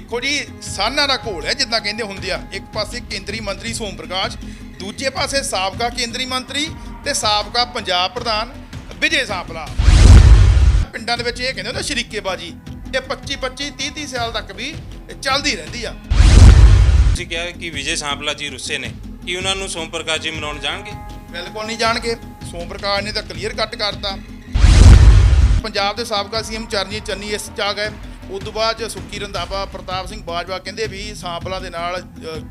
ਦੇਖੋ ਜੀ ਸਾਨਾ ਦਾ ਘੋਲ ਹੈ ਜਿੱਦਾਂ ਕਹਿੰਦੇ ਹੁੰਦੇ ਆ। ਇੱਕ ਪਾਸੇ ਕੇਂਦਰੀ ਮੰਤਰੀ ਸੋਮ ਪ੍ਰਕਾਸ਼ ਦੂਜੇ ਪਾਸੇ ਸਾਬਕਾ ਕੇਂਦਰੀ ਮੰਤਰੀ ਤੇ ਸਾਬਕਾ ਪੰਜਾਬ ਪ੍ਰਧਾਨ ਵਿਜੇ ਸਾਂਪਲਾ। ਪਿੰਡਾਂ ਦੇ ਵਿੱਚ ਇਹ ਕਹਿੰਦੇ ਹੁੰਦੇ ਸ਼ਰੀਕੇਬਾਜੀ। ਇਹ 25 25 30 30 ਸਾਲ ਤੱਕ ਵੀ ਚੱਲਦੀ ਰਹਿੰਦੀ ਆ। ਤੁਸੀਂ ਕਿਹਾ ਕਿ ਵਿਜੇ ਸਾਂਪਲਾ ਜੀ ਰੁੱਸੇ ਨੇ। ਕਿ ਉਹਨਾਂ ਨੂੰ ਸੋਮ ਪ੍ਰਕਾਸ਼ ਜੀ ਮਨਾਉਣ ਜਾਣਗੇ? ਬਿਲਕੁਲ ਨਹੀਂ ਜਾਣਗੇ। ਸੋਮ ਪ੍ਰਕਾਸ਼ ਨੇ ਤਾਂ ਕਲੀਅਰ ਕੱਟ ਕਰਤਾ। ਪੰਜਾਬ ਦੇ ਸਾਬਕਾ ਸੀਐਮ ਚਰਨਜੀਤ ਚੰਨੀ ਇਸ ਚ ਆ ਗਏ। ਉਸ ਤੋਂ ਬਾਅਦ 'ਚ ਸੁੱਕੀ ਰੰਧਾਵਾ, ਪ੍ਰਤਾਪ ਸਿੰਘ ਬਾਜਵਾ ਕਹਿੰਦੇ ਵੀ ਸਾਂਪਲਾ ਦੇ ਨਾਲ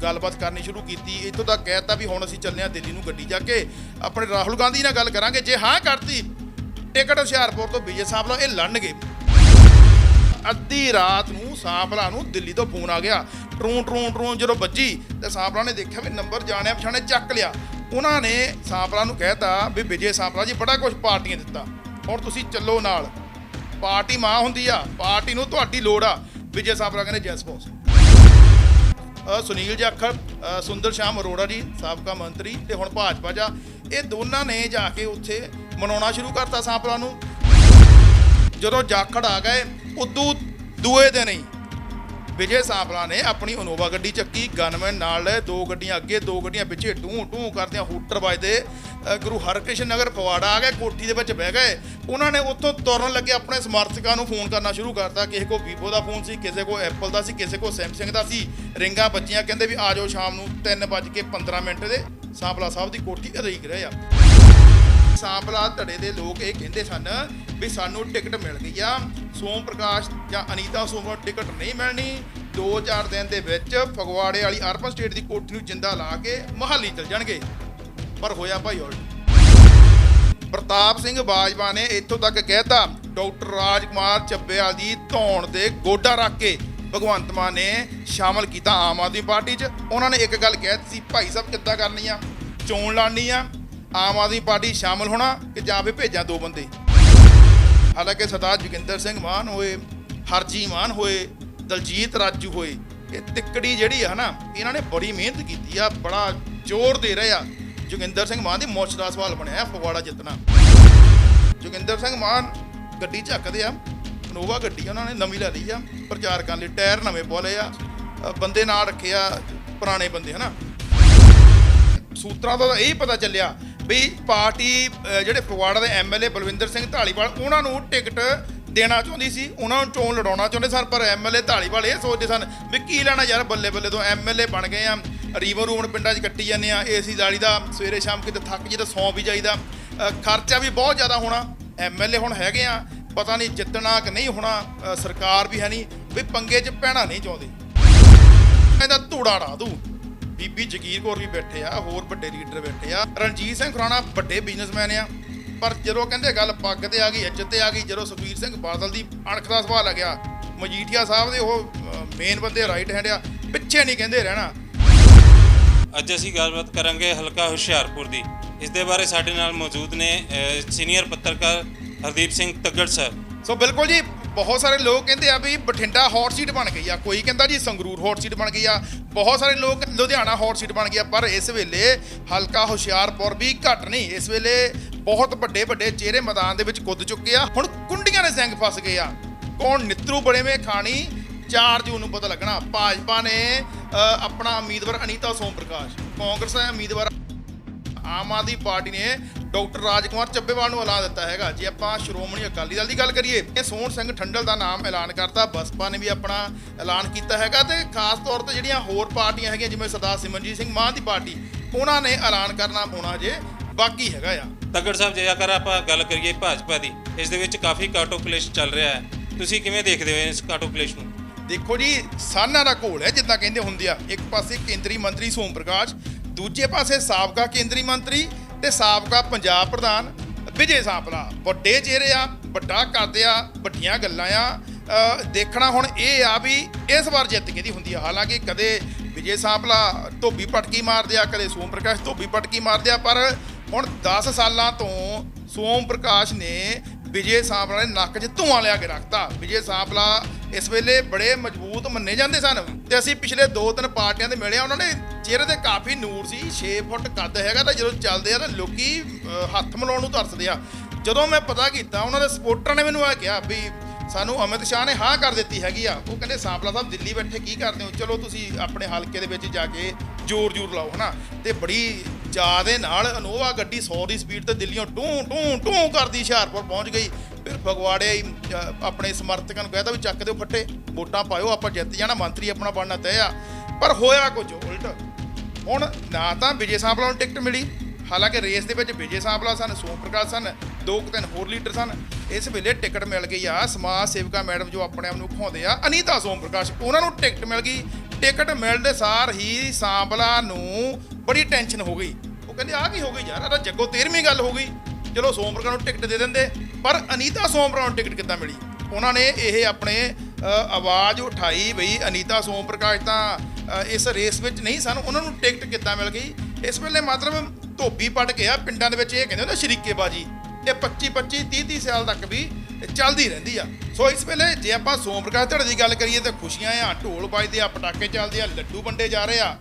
ਗੱਲਬਾਤ ਕਰਨੀ ਸ਼ੁਰੂ ਕੀਤੀ। ਇੱਥੋਂ ਤੱਕ ਕਹਿਤਾ ਵੀ ਹੁਣ ਅਸੀਂ ਚੱਲੇ ਹਾਂ ਦਿੱਲੀ ਨੂੰ ਗੱਡੀ ਜਾ ਕੇ। ਆਪਣੇ ਰਾਹੁਲ ਗਾਂਧੀ ਨਾਲ ਗੱਲ ਕਰਾਂਗੇ। ਜੇ ਹਾਂ ਕਰਤੀ, ਟਿਕਟ ਹੁਸ਼ਿਆਰਪੁਰ ਤੋਂ ਵਿਜੇ ਸਾਂਪਲਾ, ਇਹ ਲੜਨਗੇ ਅੱਧੀ ਰਾਤ ਨੂੰ ਸਾਂਪਲਾ ਨੂੰ ਦਿੱਲੀ ਤੋਂ ਫੋਨ ਆ ਗਿਆ। ਟਰੂ ਟਰੂ ਟਰੂ ਜਦੋਂ ਵੱਜੀ, ਤੇ ਸਾਂਪਲਾ ਨੇ ਦੇਖਿਆ ਵੀ ਨੰਬਰ ਜਾਣਿਆ, ਪਛਾਣਿਆ, ਚੱਕ ਲਿਆ। ਉਹਨਾਂ ਨੇ ਸਾਂਪਲਾ ਨੂੰ ਕਹਿਤਾ ਵੀ ਵਿਜੇ ਸਾਂਪਲਾ ਜੀ ਬੜਾ ਕੁਝ ਪਾਰਟੀਆਂ ਦਿੱਤਾ। ਹੁਣ ਤੁਸੀਂ ਚੱਲੋ ਨਾਲ। ਪਾਰਟੀ ਮਾਂ ਹੁੰਦੀ ਆ, ਪਾਰਟੀ ਨੂੰ ਤੁਹਾਡੀ ਲੋੜ ਆ। ਵਿਜੇ ਸਾਂਪਲਾ ਕਹਿੰਦੇ ਜੈਸ ਬੌਸ ਸੁਨੀਲ ਜਾਖੜ ਸੁੰਦਰ ਸ਼ਾਮ ਅਰੋੜਾ ਜੀ, ਸਾਬਕਾ ਮੰਤਰੀ ਤੇ ਹੁਣ ਭਾਜਪਾ ਜਾ। ਇਹ ਦੋਨਾਂ ਨੇ ਜਾ ਕੇ ਉੱਥੇ ਮਨਾਉਣਾ ਸ਼ੁਰੂ ਕਰਤਾ ਸਾਂਪਲਾ ਨੂੰ। ਜਦੋਂ ਜਾਖੜ ਆ ਗਏ, ਉਦੋਂ ਦੂਏ ਦਿਨ ਹੀ ਵਿਜੇ ਸਾਂਪਲਾ ਨੇ ਆਪਣੀ ਇਨੋਵਾ ਗੱਡੀ ਚੱਕੀ, ਗਨਮੈਨ ਨਾਲ ਦੋ ਗੱਡੀਆਂ ਅੱਗੇ, ਦੋ ਗੱਡੀਆਂ ਪਿੱਛੇ ਟੂ ਟੂ ਕਰਦਿਆਂ ਹੂਟਰ ਵੱਜਦੇ ਗੁਰੂ ਹਰਕ੍ਰਿਸ਼ਨ ਨਗਰ ਫਵਾੜਾ ਆ ਗਏ ਕੋਠੀ ਦੇ ਵਿੱਚ ਬਹਿ ਗਏ। ਉਹਨਾਂ ਨੇ ਉੱਥੋਂ ਤੁਰਨ ਲੱਗੇ, ਆਪਣੇ ਸਮਰਥਕਾਂ ਨੂੰ ਫੋਨ ਕਰਨਾ ਸ਼ੁਰੂ ਕਰਤਾ। ਕਿਸੇ ਕੋ ਵੀਵੋ ਦਾ ਫੋਨ ਸੀ, ਕਿਸੇ ਕੋ ਐਪਲ ਦਾ ਸੀ, ਕਿਸੇ ਕੋ ਸੈਮਸੰਗ ਦਾ ਸੀ। ਰਿੰਗਾਂ ਬੱਚੀਆਂ ਕਹਿੰਦੇ ਵੀ ਆ ਜਾਓ ਸ਼ਾਮ ਨੂੰ 3:15 ਮਿੰਟ ਦੇ। ਸਾਂਪਲਾ ਸਾਹਿਬ ਦੀ ਕੋਠੀ ਉਡੀਕ ਰਹੇ ਆ। ਸਾਂਪਲਾ ਧੜੇ ਦੇ ਲੋਕ ਇਹ ਕਹਿੰਦੇ ਸਨ ਵੀ ਸਾਨੂੰ ਟਿਕਟ ਮਿਲ ਗਈ ਆ। ਸੋਮ ਪ੍ਰਕਾਸ਼ ਜਾਂ ਅਨੀਤਾ ਸੋਮ ਟਿਕਟ ਨਹੀਂ ਮਿਲਣੀ। 2-4 ਦਿਨ ਦੇ ਵਿੱਚ ਫਗਵਾੜੇ ਵਾਲੀ ਅਰਬਨ ਸਟੇਟ ਦੀ ਕੋਠੀ ਨੂੰ ਜਿੰਦਾ ਲਾ ਕੇ ਮਹਾਲੀ ਚਲ ਜਾਣਗੇ। ਪਰ ਹੋਇਆ ਭਾਈ ਉਲਟ ਪ੍ਰਤਾਪ ਸਿੰਘ ਬਾਜਵਾ ਨੇ ਇੱਥੋਂ ਤੱਕ ਕਹਿਤਾ, ਡਾਕਟਰ ਰਾਜਕੁਮਾਰ ਚੱਬੇਵਾਲ ਦੀ ਧੌਣ ਤੇ ਗੋਡਾ ਰੱਖ ਕੇ ਭਗਵੰਤ ਮਾਨ ਨੇ ਸ਼ਾਮਲ ਕੀਤਾ ਆਮ ਆਦਮੀ ਪਾਰਟੀ 'ਚ। ਉਹਨਾਂ ਨੇ ਇੱਕ ਗੱਲ ਕਹਿ ਦਿੱਤੀ ਸੀ, ਭਾਈ ਸਾਹਿਬ, ਕਿੱਦਾਂ ਕਰਨੀ ਆ? ਚੋਣ ਲੜਨੀ ਆ? ਆਮ ਆਦਮੀ ਪਾਰਟੀ ਸ਼ਾਮਲ ਹੋਣਾ ਕਿ ਜਾਂ ਫਿਰ ਭੇਜਾਂ ਦੋ ਬੰਦੇ? ਹਾਲਾਂਕਿ ਸਰਦਾਰ ਜੋਗਿੰਦਰ ਸਿੰਘ ਮਾਨ ਹੋਏ ਹਰਜੀ ਮਾਨ ਹੋਏ, ਦਲਜੀਤ ਰਾਜੂ ਹੋਏ, ਇਹ ਤਿੱਕੜੀ ਜਿਹੜੀ ਆ ਨਾ ਇਹਨਾਂ ਨੇ ਬੜੀ ਮਿਹਨਤ ਕੀਤੀ ਆ, ਬੜਾ ਜ਼ੋਰ ਦੇ ਰਹੇ ਆ। ਜੋਗਿੰਦਰ ਸਿੰਘ ਮਾਨ ਦੀ ਮੁੱਛ ਦਾ ਸਵਾਲ ਬਣਿਆ, ਫਗਵਾੜਾ ਜਿੱਤਣਾ। ਜੋਗਿੰਦਰ ਸਿੰਘ ਮਾਨ ਗੱਡੀ ਝੱਕਦੇ ਆ ਨੋਵਾ ਗੱਡੀ ਉਹਨਾਂ ਨੇ ਨਵੀਂ ਲੈ ਲਈ ਆ, ਪ੍ਰਚਾਰ ਕਰਨ ਲਈ ਟਾਇਰ ਨਵੇਂ ਪਵਾਲੇ ਆ ਬੰਦੇ ਨਾਲ ਰੱਖੇ ਆ, ਪੁਰਾਣੇ ਬੰਦੇ ਹਨਾ। ਸੂਤਰਾਂ ਤੋਂ ਤਾਂ ਇਹ ਪਤਾ ਚੱਲਿਆ ਵੀ ਪਾਰਟੀ ਜਿਹੜੇ ਫਗਵਾੜਾ ਦੇ ਐਮਐਲਏ ਬਲਵਿੰਦਰ ਸਿੰਘ ਢਾਲੀਵਾਲ ਉਹਨਾਂ ਨੂੰ ਟਿਕਟ ਦੇਣਾ ਚਾਹੁੰਦੀ ਸੀ। ਉਹਨਾਂ ਨੂੰ ਚੋਣ ਲੜਾਉਣਾ ਚਾਹੁੰਦੇ ਸਨ, ਪਰ ਐਮਐਲਏ ਢਾਲੀਵਾਲ ਇਹ ਸੋਚਦੇ ਸਨ ਵੀ ਕੀ ਲੈਣਾ ਯਾਰ ਬੱਲੇ ਬੱਲੇ ਤੋਂ ਐਮਐਲਏ ਬਣ ਗਏ ਆ। ਰੀਵਰ ਰੂਮ ਪਿੰਡਾਂ 'ਚ ਕੱਟੀ ਜਾਂਦੇ ਆ, ਏਸੀ ਦਾੜੀ ਦਾ, ਸਵੇਰੇ ਸ਼ਾਮ ਕਿਤੇ ਥੱਕ ਜੇ ਤਾਂ ਸੌਂ ਵੀ ਜਾਈਦਾ। ਖਰਚਾ ਵੀ ਬਹੁਤ ਜ਼ਿਆਦਾ ਹੋਣਾ। ਐਮਐਲਏ ਹੁਣ ਹੈਗੇ ਆ, ਪਤਾ ਨਹੀਂ ਜਿੱਤਣਾ ਕਿ ਨਹੀਂ ਹੋਣਾ ਸਰਕਾਰ ਵੀ ਹੈ ਨਹੀਂ, ਵੀ ਪੰਗੇ 'ਚ ਪੈਣਾ ਨਹੀਂ ਚਾਹੁੰਦੇ। ਕਹਿੰਦਾ ਧੂੜਾ ੜਾ ਦੂ। ਬੀਬੀ ਜਗੀਰ ਕੌਰ ਵੀ ਬੈਠੇ ਆ ਹੋਰ ਵੱਡੇ ਲੀਡਰ ਬੈਠੇ ਆ। ਰਣਜੀਤ ਸਿੰਘ ਖੁਰਾਣਾ ਵੱਡੇ ਬਿਜ਼ਨਸਮੈਨ ਆ। ਪਰ ਜਦੋਂ ਕਹਿੰਦੇ ਗੱਲ ਪੱਗ ਤੇ ਆ ਗਈ ਇੱਜ਼ਤ ਤੇ ਆ ਗਈ ਜਦੋਂ ਸੁਖਬੀਰ ਸਿੰਘ ਬਾਦਲ ਦੀ ਅਣਖ ਦਾ ਸਵਾਲ ਆ ਗਿਆ ਮਜੀਠੀਆ ਸਾਹਿਬ ਦੇ ਉਹ ਮੇਨ ਬੰਦੇ ਰਾਈਟ ਹੈਂਡ ਆ ਪਿੱਛੇ ਨਹੀਂ ਕਹਿੰਦੇ ਰਹਿਣਾ। ਅੱਜ ਅਸੀਂ ਗੱਲਬਾਤ ਕਰਾਂਗੇ ਹਲਕਾ ਹੁਸ਼ਿਆਰਪੁਰ ਦੀ। ਇਸ ਦੇ ਬਾਰੇ ਸਾਡੇ ਨਾਲ ਮੌਜੂਦ ਨੇ ਸੀਨੀਅਰ ਪੱਤਰਕਾਰ ਹਰਦੀਪ ਸਿੰਘ ਤੱਗੜ ਸਰ। ਸੋ ਬਿਲਕੁਲ ਜੀ ਬਹੁਤ ਸਾਰੇ ਲੋਕ ਕਹਿੰਦੇ ਆ ਵੀ ਬਠਿੰਡਾ ਹੌਟ ਸੀਟ ਬਣ ਗਈ ਆ। ਕੋਈ ਕਹਿੰਦਾ ਜੀ ਸੰਗਰੂਰ ਹੌਟ ਸੀਟ ਬਣ ਗਈ ਆ। ਬਹੁਤ ਸਾਰੇ ਲੋਕ ਲੁਧਿਆਣਾ ਹੌਟ ਸੀਟ ਬਣ ਗਿਆ ਪਰ ਇਸ ਵੇਲੇ ਹਲਕਾ ਹੁਸ਼ਿਆਰਪੁਰ ਵੀ ਘੱਟ ਨਹੀਂ। ਇਸ ਵੇਲੇ ਬਹੁਤ ਵੱਡੇ ਵੱਡੇ ਚਿਹਰੇ ਮੈਦਾਨ ਦੇ ਵਿੱਚ ਕੁੱਦ ਚੁੱਕੇ ਆ। ਹੁਣ ਕੁੰਡੀਆਂ ਦੇ ਸਿੰਘ ਫਸ ਗਏ ਆ। ਕੌਣ ਨਿੱਤਰੂ ਬੜੇਵੇਂ ਖਾਣੀ? 4 ਜੂਨ ਨੂੰ ਪਤਾ ਲੱਗਣਾ। ਭਾਜਪਾ ਨੇ ਆਪਣਾ ਉਮੀਦਵਾਰ ਅਨੀਤਾ ਸੋਮ ਪ੍ਰਕਾਸ਼ ਕਾਂਗਰਸ ਦਾ ਉਮੀਦਵਾਰ ਆਮ ਆਦਮੀ ਪਾਰਟੀ ਨੇ ਡਾਕਟਰ ਰਾਜਕੁਮਾਰ ਚੱਬੇਵਾਲ ਨੂੰ ਐਲਾਨ ਦਿੱਤਾ ਹੈਗਾ। ਜੇ ਆਪਾਂ ਸ਼੍ਰੋਮਣੀ ਅਕਾਲੀ ਦਲ ਦੀ ਗੱਲ ਕਰੀਏ ਇਹ ਸੋਹਣ ਸਿੰਘ ਠੰਡਲ ਦਾ ਨਾਮ ਐਲਾਨ ਕਰਤਾ ਬਸਪਾ ਨੇ ਵੀ ਆਪਣਾ ਐਲਾਨ ਕੀਤਾ ਹੈਗਾ ਤੇ ਖਾਸ ਤੌਰ ਤੇ ਜਿਹੜੀਆਂ ਹੋਰ ਪਾਰਟੀਆਂ ਹੈਗੀਆਂ ਜਿਵੇਂ ਸਰਦਾਰ ਸਿਮਰਨਜੀਤ ਸਿੰਘ ਮਾਨ ਦੀ ਪਾਰਟੀ ਉਹਨਾਂ ਨੇ ਐਲਾਨ ਕਰਨਾ ਹੋਣਾ ਜੇ ਬਾਕੀ ਹੈਗਾ ਆ। ਤੱਗੜ ਸਾਹਿਬ ਜੇਕਰ ਆਪਾਂ ਗੱਲ ਕਰੀਏ ਭਾਜਪਾ ਦੀ ਇਸ ਦੇ ਵਿੱਚ ਕਾਫੀ ਕਾਟੋ ਕਲੇਸ਼ ਚੱਲ ਰਿਹਾ ਹੈ। ਤੁਸੀਂ ਕਿਵੇਂ ਦੇਖਦੇ ਹੋ ਇਸ ਕਾਟੋ ਕਲੇਸ਼ ਨੂੰ? ਦੇਖੋ ਜੀ ਸਾਨਾ ਦਾ ਘੋਲ ਹੈ ਜਿੱਦਾਂ ਕਹਿੰਦੇ ਹੁੰਦੇ ਆ ਇੱਕ ਪਾਸੇ ਕੇਂਦਰੀ ਮੰਤਰੀ ਸੋਮ ਪ੍ਰਕਾਸ਼ ਦੂਜੇ ਪਾਸੇ ਸਾਬਕਾ ਕੇਂਦਰੀ ਮੰਤਰੀ ਤੇ ਸਾਬਕਾ ਪੰਜਾਬ ਪ੍ਰਧਾਨ ਵਿਜੇ ਸਾਂਪਲਾ। ਵੱਡੇ ਚਿਹਰੇ ਆ, ਵੱਡਾ ਕਰਦੇ ਆ, ਵੱਡੀਆਂ ਗੱਲਾਂ ਆ। ਦੇਖਣਾ ਹੁਣ ਇਹ ਆ ਵੀ ਇਸ ਵਾਰ ਜਿੱਤ ਕਿਹਦੀ ਹੁੰਦੀ ਆ। ਹਾਲਾਂਕਿ ਕਦੇ ਵਿਜੇ ਸਾਂਪਲਾ ਧੋਬੀ ਪਟਕੀ ਮਾਰਦੇ ਆ, ਕਦੇ ਸੋਮ ਪ੍ਰਕਾਸ਼ ਧੋਬੀ ਪਟਕੀ ਮਾਰਦੇ ਆ, ਪਰ ਹੁਣ 10 ਸਾਲਾਂ ਤੋਂ ਸੋਮ ਪ੍ਰਕਾਸ਼ ਨੇ ਵਿਜੇ ਸਾਂਪਲਾ ਨੇ ਨੱਕ 'ਚ ਧੂਆਂ ਲਿਆ ਕੇ ਰੱਖਤਾ। ਵਿਜੇ ਸਾਂਪਲਾ ਇਸ ਵੇਲੇ ਬੜੇ ਮਜ਼ਬੂਤ ਮੰਨੇ ਜਾਂਦੇ ਸਨ। ਤੇ ਅਸੀਂ ਪਿਛਲੇ 2-3 ਪਾਰਟੀਆਂ ਦੇ ਮਿਲਿਆ, ਉਹਨਾਂ ਨੇ ਚਿਹਰੇ ਤੇ ਕਾਫੀ ਨੂਰ ਸੀ 6 ਫੁੱਟ ਕੱਦ ਹੈਗਾ ਤਾਂ ਜਦੋਂ ਚੱਲਦੇ ਆ ਤਾਂ ਲੋਕੀ ਹੱਥ ਮਿਲਾਉਣ ਨੂੰ ਤਰਸਦੇ ਆ। ਜਦੋਂ ਮੈਂ ਪਤਾ ਕੀਤਾ, ਉਹਨਾਂ ਦੇ ਸਪੋਰਟਰਾਂ ਨੇ ਮੈਨੂੰ ਆ ਕਿਹਾ ਵੀ ਸਾਨੂੰ ਅਮਿਤ ਸ਼ਾਹ ਨੇ ਹਾਂ ਕਰ ਦਿੱਤੀ ਹੈਗੀ ਆ। ਉਹ ਕਹਿੰਦੇ, ਸਾਂਪਲਾ ਸਾਹਿਬ, ਦਿੱਲੀ ਬੈਠੇ ਕੀ ਕਰਦੇ ਹੋ? ਚਲੋ ਤੁਸੀਂ ਆਪਣੇ ਹਲਕੇ ਦੇ ਵਿੱਚ ਜਾ ਕੇ ਜ਼ੋਰ ਜ਼ੋਰ ਲਾਓ, ਹਨਾ? ਤੇ ਬੜੀ ਚਾਅ ਦੇ ਨਾਲ ਅਨੋਵਾ ਗੱਡੀ 100 ਦੀ ਸਪੀਡ ਤੇ ਦਿੱਲੀੋਂ ਟੂੰ ਟੂੰ ਟੂੰ ਕਰਦੀ ਹੁਸ਼ਿਆਰਪੁਰ ਪਹੁੰਚ ਗਈ। ਫਿਰ ਫਗਵਾੜੇ ਹੀ, ਆਪਣੇ ਸਮਰਥਕਾਂ ਨੂੰ ਕਹਿਤਾ ਵੀ ਚੱਕ ਦਿਓ ਫੱਟੇ ਵੋਟਾਂ ਪਾਇਓ ਆਪਾਂ ਜਿੱਤ ਜਾਣਾ ਮੰਤਰੀ ਆਪਣਾ ਬਣਨਾ ਤੈਅ ਆ। ਪਰ ਹੋਇਆ ਕੁਝ ਉਲਟ। ਹੁਣ ਨਾ ਤਾਂ ਵਿਜੇ ਸਾਂਪਲਾ ਨੂੰ ਟਿਕਟ ਮਿਲੀ ਹਾਲਾਂਕਿ ਰੇਸ ਦੇ ਵਿੱਚ ਵਿਜੇ ਸਾਂਪਲਾ ਸਨ ਸੋਮ ਪ੍ਰਕਾਸ਼ ਸਨ ਦੋ ਕੁ ਤਿੰਨ ਹੋਰ ਲੀਡਰ ਸਨ। ਇਸ ਵੇਲੇ ਟਿਕਟ ਮਿਲ ਗਈ ਆ ਸਮਾਜ ਸੇਵਿਕਾ ਮੈਡਮ ਜੋ ਆਪਣੇ ਆਪ ਨੂੰ ਖਵਾਉਂਦੇ ਆ ਅਨੀਤਾ ਸੋਮ ਪ੍ਰਕਾਸ਼ ਉਹਨਾਂ ਨੂੰ ਟਿਕਟ ਮਿਲ ਗਈ। ਟਿਕਟ ਮਿਲਦੇ ਸਾਰ ਹੀ ਸਾਂਬਲਾ ਨੂੰ ਬੜੀ ਟੈਨਸ਼ਨ ਹੋ ਗਈ। ਉਹ ਕਹਿੰਦੇ, ਆ ਕੀ ਹੋ ਗਈ ਯਾਰ? ਇਹ ਜੱਗੋ 13ਵੀਂ ਗੱਲ ਹੋ ਗਈ। ਚਲੋ ਸੋਮ ਪ੍ਰਕਾਸ਼ ਨੂੰ ਟਿਕਟ ਦੇ ਦਿੰਦੇ, ਪਰ ਅਨੀਤਾ ਸੋਮ ਪ੍ਰਕਾਸ਼ ਨੂੰ ਟਿਕਟ ਕਿੱਦਾਂ ਮਿਲੀ? ਉਹਨਾਂ ਨੇ ਇਹ ਆਪਣੇ ਆਵਾਜ਼ ਉਠਾਈ ਬਈ ਅਨੀਤਾ ਸੋਮ ਪ੍ਰਕਾਸ਼ ਤਾਂ ਇਸ ਰੇਸ ਵਿੱਚ ਨਹੀਂ ਸਨ। ਉਹਨਾਂ ਨੂੰ ਟਿਕਟ ਕਿੱਦਾਂ ਮਿਲ ਗਈ? ਇਸ ਵੇਲੇ ਮਤਲਬ ਧੋਬੀ ਪਟ ਕੇ ਆ। ਪਿੰਡਾਂ ਦੇ ਵਿੱਚ ਇਹ ਕਹਿੰਦੇ ਹੁੰਦੇ ਸ਼ਰੀਕੇਬਾਜੀ। ਇਹ 25 25 30 30 ਸਾਲ ਤੱਕ ਵੀ ਚੱਲਦੀ ਰਹਿੰਦੀ ਆ। ਸੋ ਇਸ ਵੇਲੇ ਜੇ ਆਪਾਂ ਸੋਮ ਪ੍ਰਕਾਸ਼ ਧੜੇ ਦੀ ਗੱਲ ਕਰੀਏ ਤਾਂ ਖੁਸ਼ੀਆਂ ਆ ਢੋਲ ਵੱਜਦੇ ਆ ਪਟਾਕੇ ਚੱਲਦੇ ਆ ਲੱਡੂ ਵੰਡੇ ਜਾ ਰਹੇ ਆ।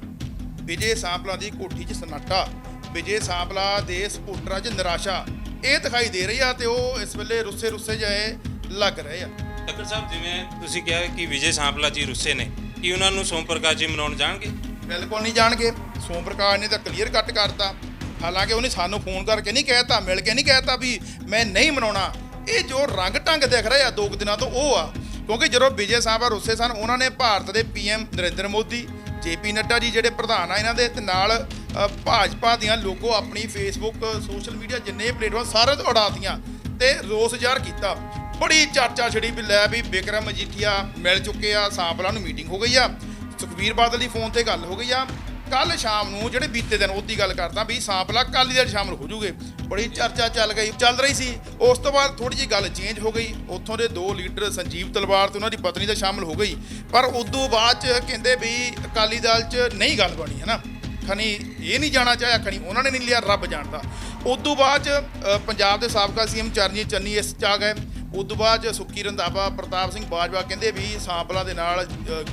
ਵਿਜੇ ਸਾਂਪਲਾ ਦੀ ਕੋਠੀ 'ਚ ਸਨਾਟਾ ਵਿਜੇ ਸਾਂਪਲਾ ਦੇ ਸਪੋਰਟਰਾਂ 'ਚ ਨਿਰਾਸ਼ਾ। ਇਹ ਦਿਖਾਈ ਦੇ ਰਹੀ ਆ ਤੇ ਉਹ ਇਸ ਵੇਲੇ ਰੁੱਸੇ ਰੁੱਸੇ ਜਾਏ ਲੱਗ ਰਹੇ ਆ। ਤੱਕਰ ਸਾਹਿਬ ਜਿਵੇਂ ਤੁਸੀਂ ਕਿਹਾ ਕਿ ਵਿਜੇ ਸਾਂਪਲਾ ਜੀ ਰੁੱਸੇ ਨੇ ਕੀ ਉਹਨਾਂ ਨੂੰ ਸੋਮ ਪ੍ਰਕਾਸ਼ ਜੀ ਮਨਾਉਣ ਜਾਣਗੇ? ਬਿਲਕੁਲ ਨਹੀਂ ਜਾਣਗੇ। ਸੋਮ ਪ੍ਰਕਾਸ਼ ਨੇ ਤਾਂ ਕਲੀਅਰ ਕੱਟ ਕਰਤਾ। ਹਾਲਾਂਕਿ ਉਹਨੇ ਸਾਨੂੰ ਫੋਨ ਕਰਕੇ ਨਹੀਂ ਕਹਿਤਾ ਮਿਲ ਕੇ ਨਹੀਂ ਕਹਿਤਾ ਵੀ ਮੈਂ ਨਹੀਂ ਮਨਾਉਣਾ। ਇਹ ਜੋ ਰੰਗ ਢੰਗ ਦਿਖ ਰਹੇ ਆ ਦੋ ਕੁ ਦਿਨਾਂ ਤੋਂ ਉਹ ਆ। ਕਿਉਂਕਿ ਜਦੋਂ ਵਿਜੇ ਸਾਹਿਬ ਆ ਰੁੱਸੇ ਸਨ ਉਹਨਾਂ ਨੇ ਭਾਰਤ ਦੇ ਪੀਐਮ ਨਰਿੰਦਰ ਮੋਦੀ ਜੇਪੀ ਨੱਡਾ ਜੀ ਜਿਹੜੇ ਪ੍ਰਧਾਨ ਆ ਇਹਨਾਂ ਦੇ ਤੇ ਨਾਲ ਅ, ਭਾਜਪਾ ਦੀਆਂ ਲੋਗੋ ਆਪਣੀ ਫੇਸਬੁੱਕ ਸੋਸ਼ਲ ਮੀਡੀਆ ਜਿੰਨੇ ਪਲੇਟਫਾਰਮ ਸਾਰੇ ਤੋਂ ਉਡਾਤੀਆਂ ਤੇ ਰੋਸ ਜ਼ਾਹਰ ਕੀਤਾ। ਬੜੀ ਚਰਚਾ ਛੜੀ ਵੀ ਲੈ ਵੀ ਬਿਕਰਮ ਮਜੀਠੀਆ ਮਿਲ ਚੁੱਕੇ ਆ ਸਾਂਪਲਾ ਨੂੰ ਮੀਟਿੰਗ ਹੋ ਗਈ ਆ। ਸੁਖਬੀਰ ਬਾਦਲ ਦੀ ਫੋਨ ਤੇ ਗੱਲ ਹੋ ਗਈ ਆ। ਕੱਲ ਸ਼ਾਮ ਨੂੰ ਜਿਹੜੇ ਬੀਤੇ ਦਿਨ ਉਹਦੀ ਗੱਲ ਕਰਦਾ ਵੀ ਸਾਂਪਲਾ ਕੱਲ ਦੀ ਸ਼ਾਮ ਨੂੰ ਹੋ ਜੂਗੇ। ਬੜੀ ਚਰਚਾ ਚੱਲ ਗਈ, ਚੱਲ ਰਹੀ ਸੀ। ਉਸ ਤੋਂ ਬਾਅਦ ਥੋੜੀ ਜਿਹੀ ਗੱਲ ਚੇਂਜ ਹੋ ਗਈ। ਉੱਥੋਂ ਦੇ ਦੋ ਲੀਡਰ ਸੰਜੀਵ ਤਲਵਾਰ ਤੇ ਉਹਨਾਂ ਦੀ ਪਤਨੀ ਤਾਂ ਸ਼ਾਮਲ ਹੋ ਗਈ। ਪਰ ਉਦੋਂ ਬਾਅਦ ਚ ਕਹਿੰਦੇ ਵੀ ਅਕਾਲੀ ਦਲ ਚ ਨਹੀਂ ਗੱਲ ਬਣੀ, ਹੈ ਨਾ? ਖਣੀ ਇਹ ਨਹੀਂ ਜਾਣਾ ਚਾਹਿਆ ਖਣੀ ਉਹਨਾਂ ਨੇ ਨਹੀਂ ਲਿਆ ਰੱਬ ਜਾਣਦਾ। ਉਦੋਂ ਬਾਅਦ ਚ ਪੰਜਾਬ ਦੇ ਸਾਬਕਾ ਸੀਐਮ ਚਰਨਜੀਤ ਚੰਨੀ ਇਸ ਚ ਆ ਗਏ। ਉਦੋਂ ਬਾਅਦ ਚ ਸੁੱਕੀ ਰੰਧਾਵਾ, ਪ੍ਰਤਾਪ ਸਿੰਘ ਬਾਜਵਾ ਕਹਿੰਦੇ ਵੀ ਸਾਂਪਲਾ ਦੇ ਨਾਲ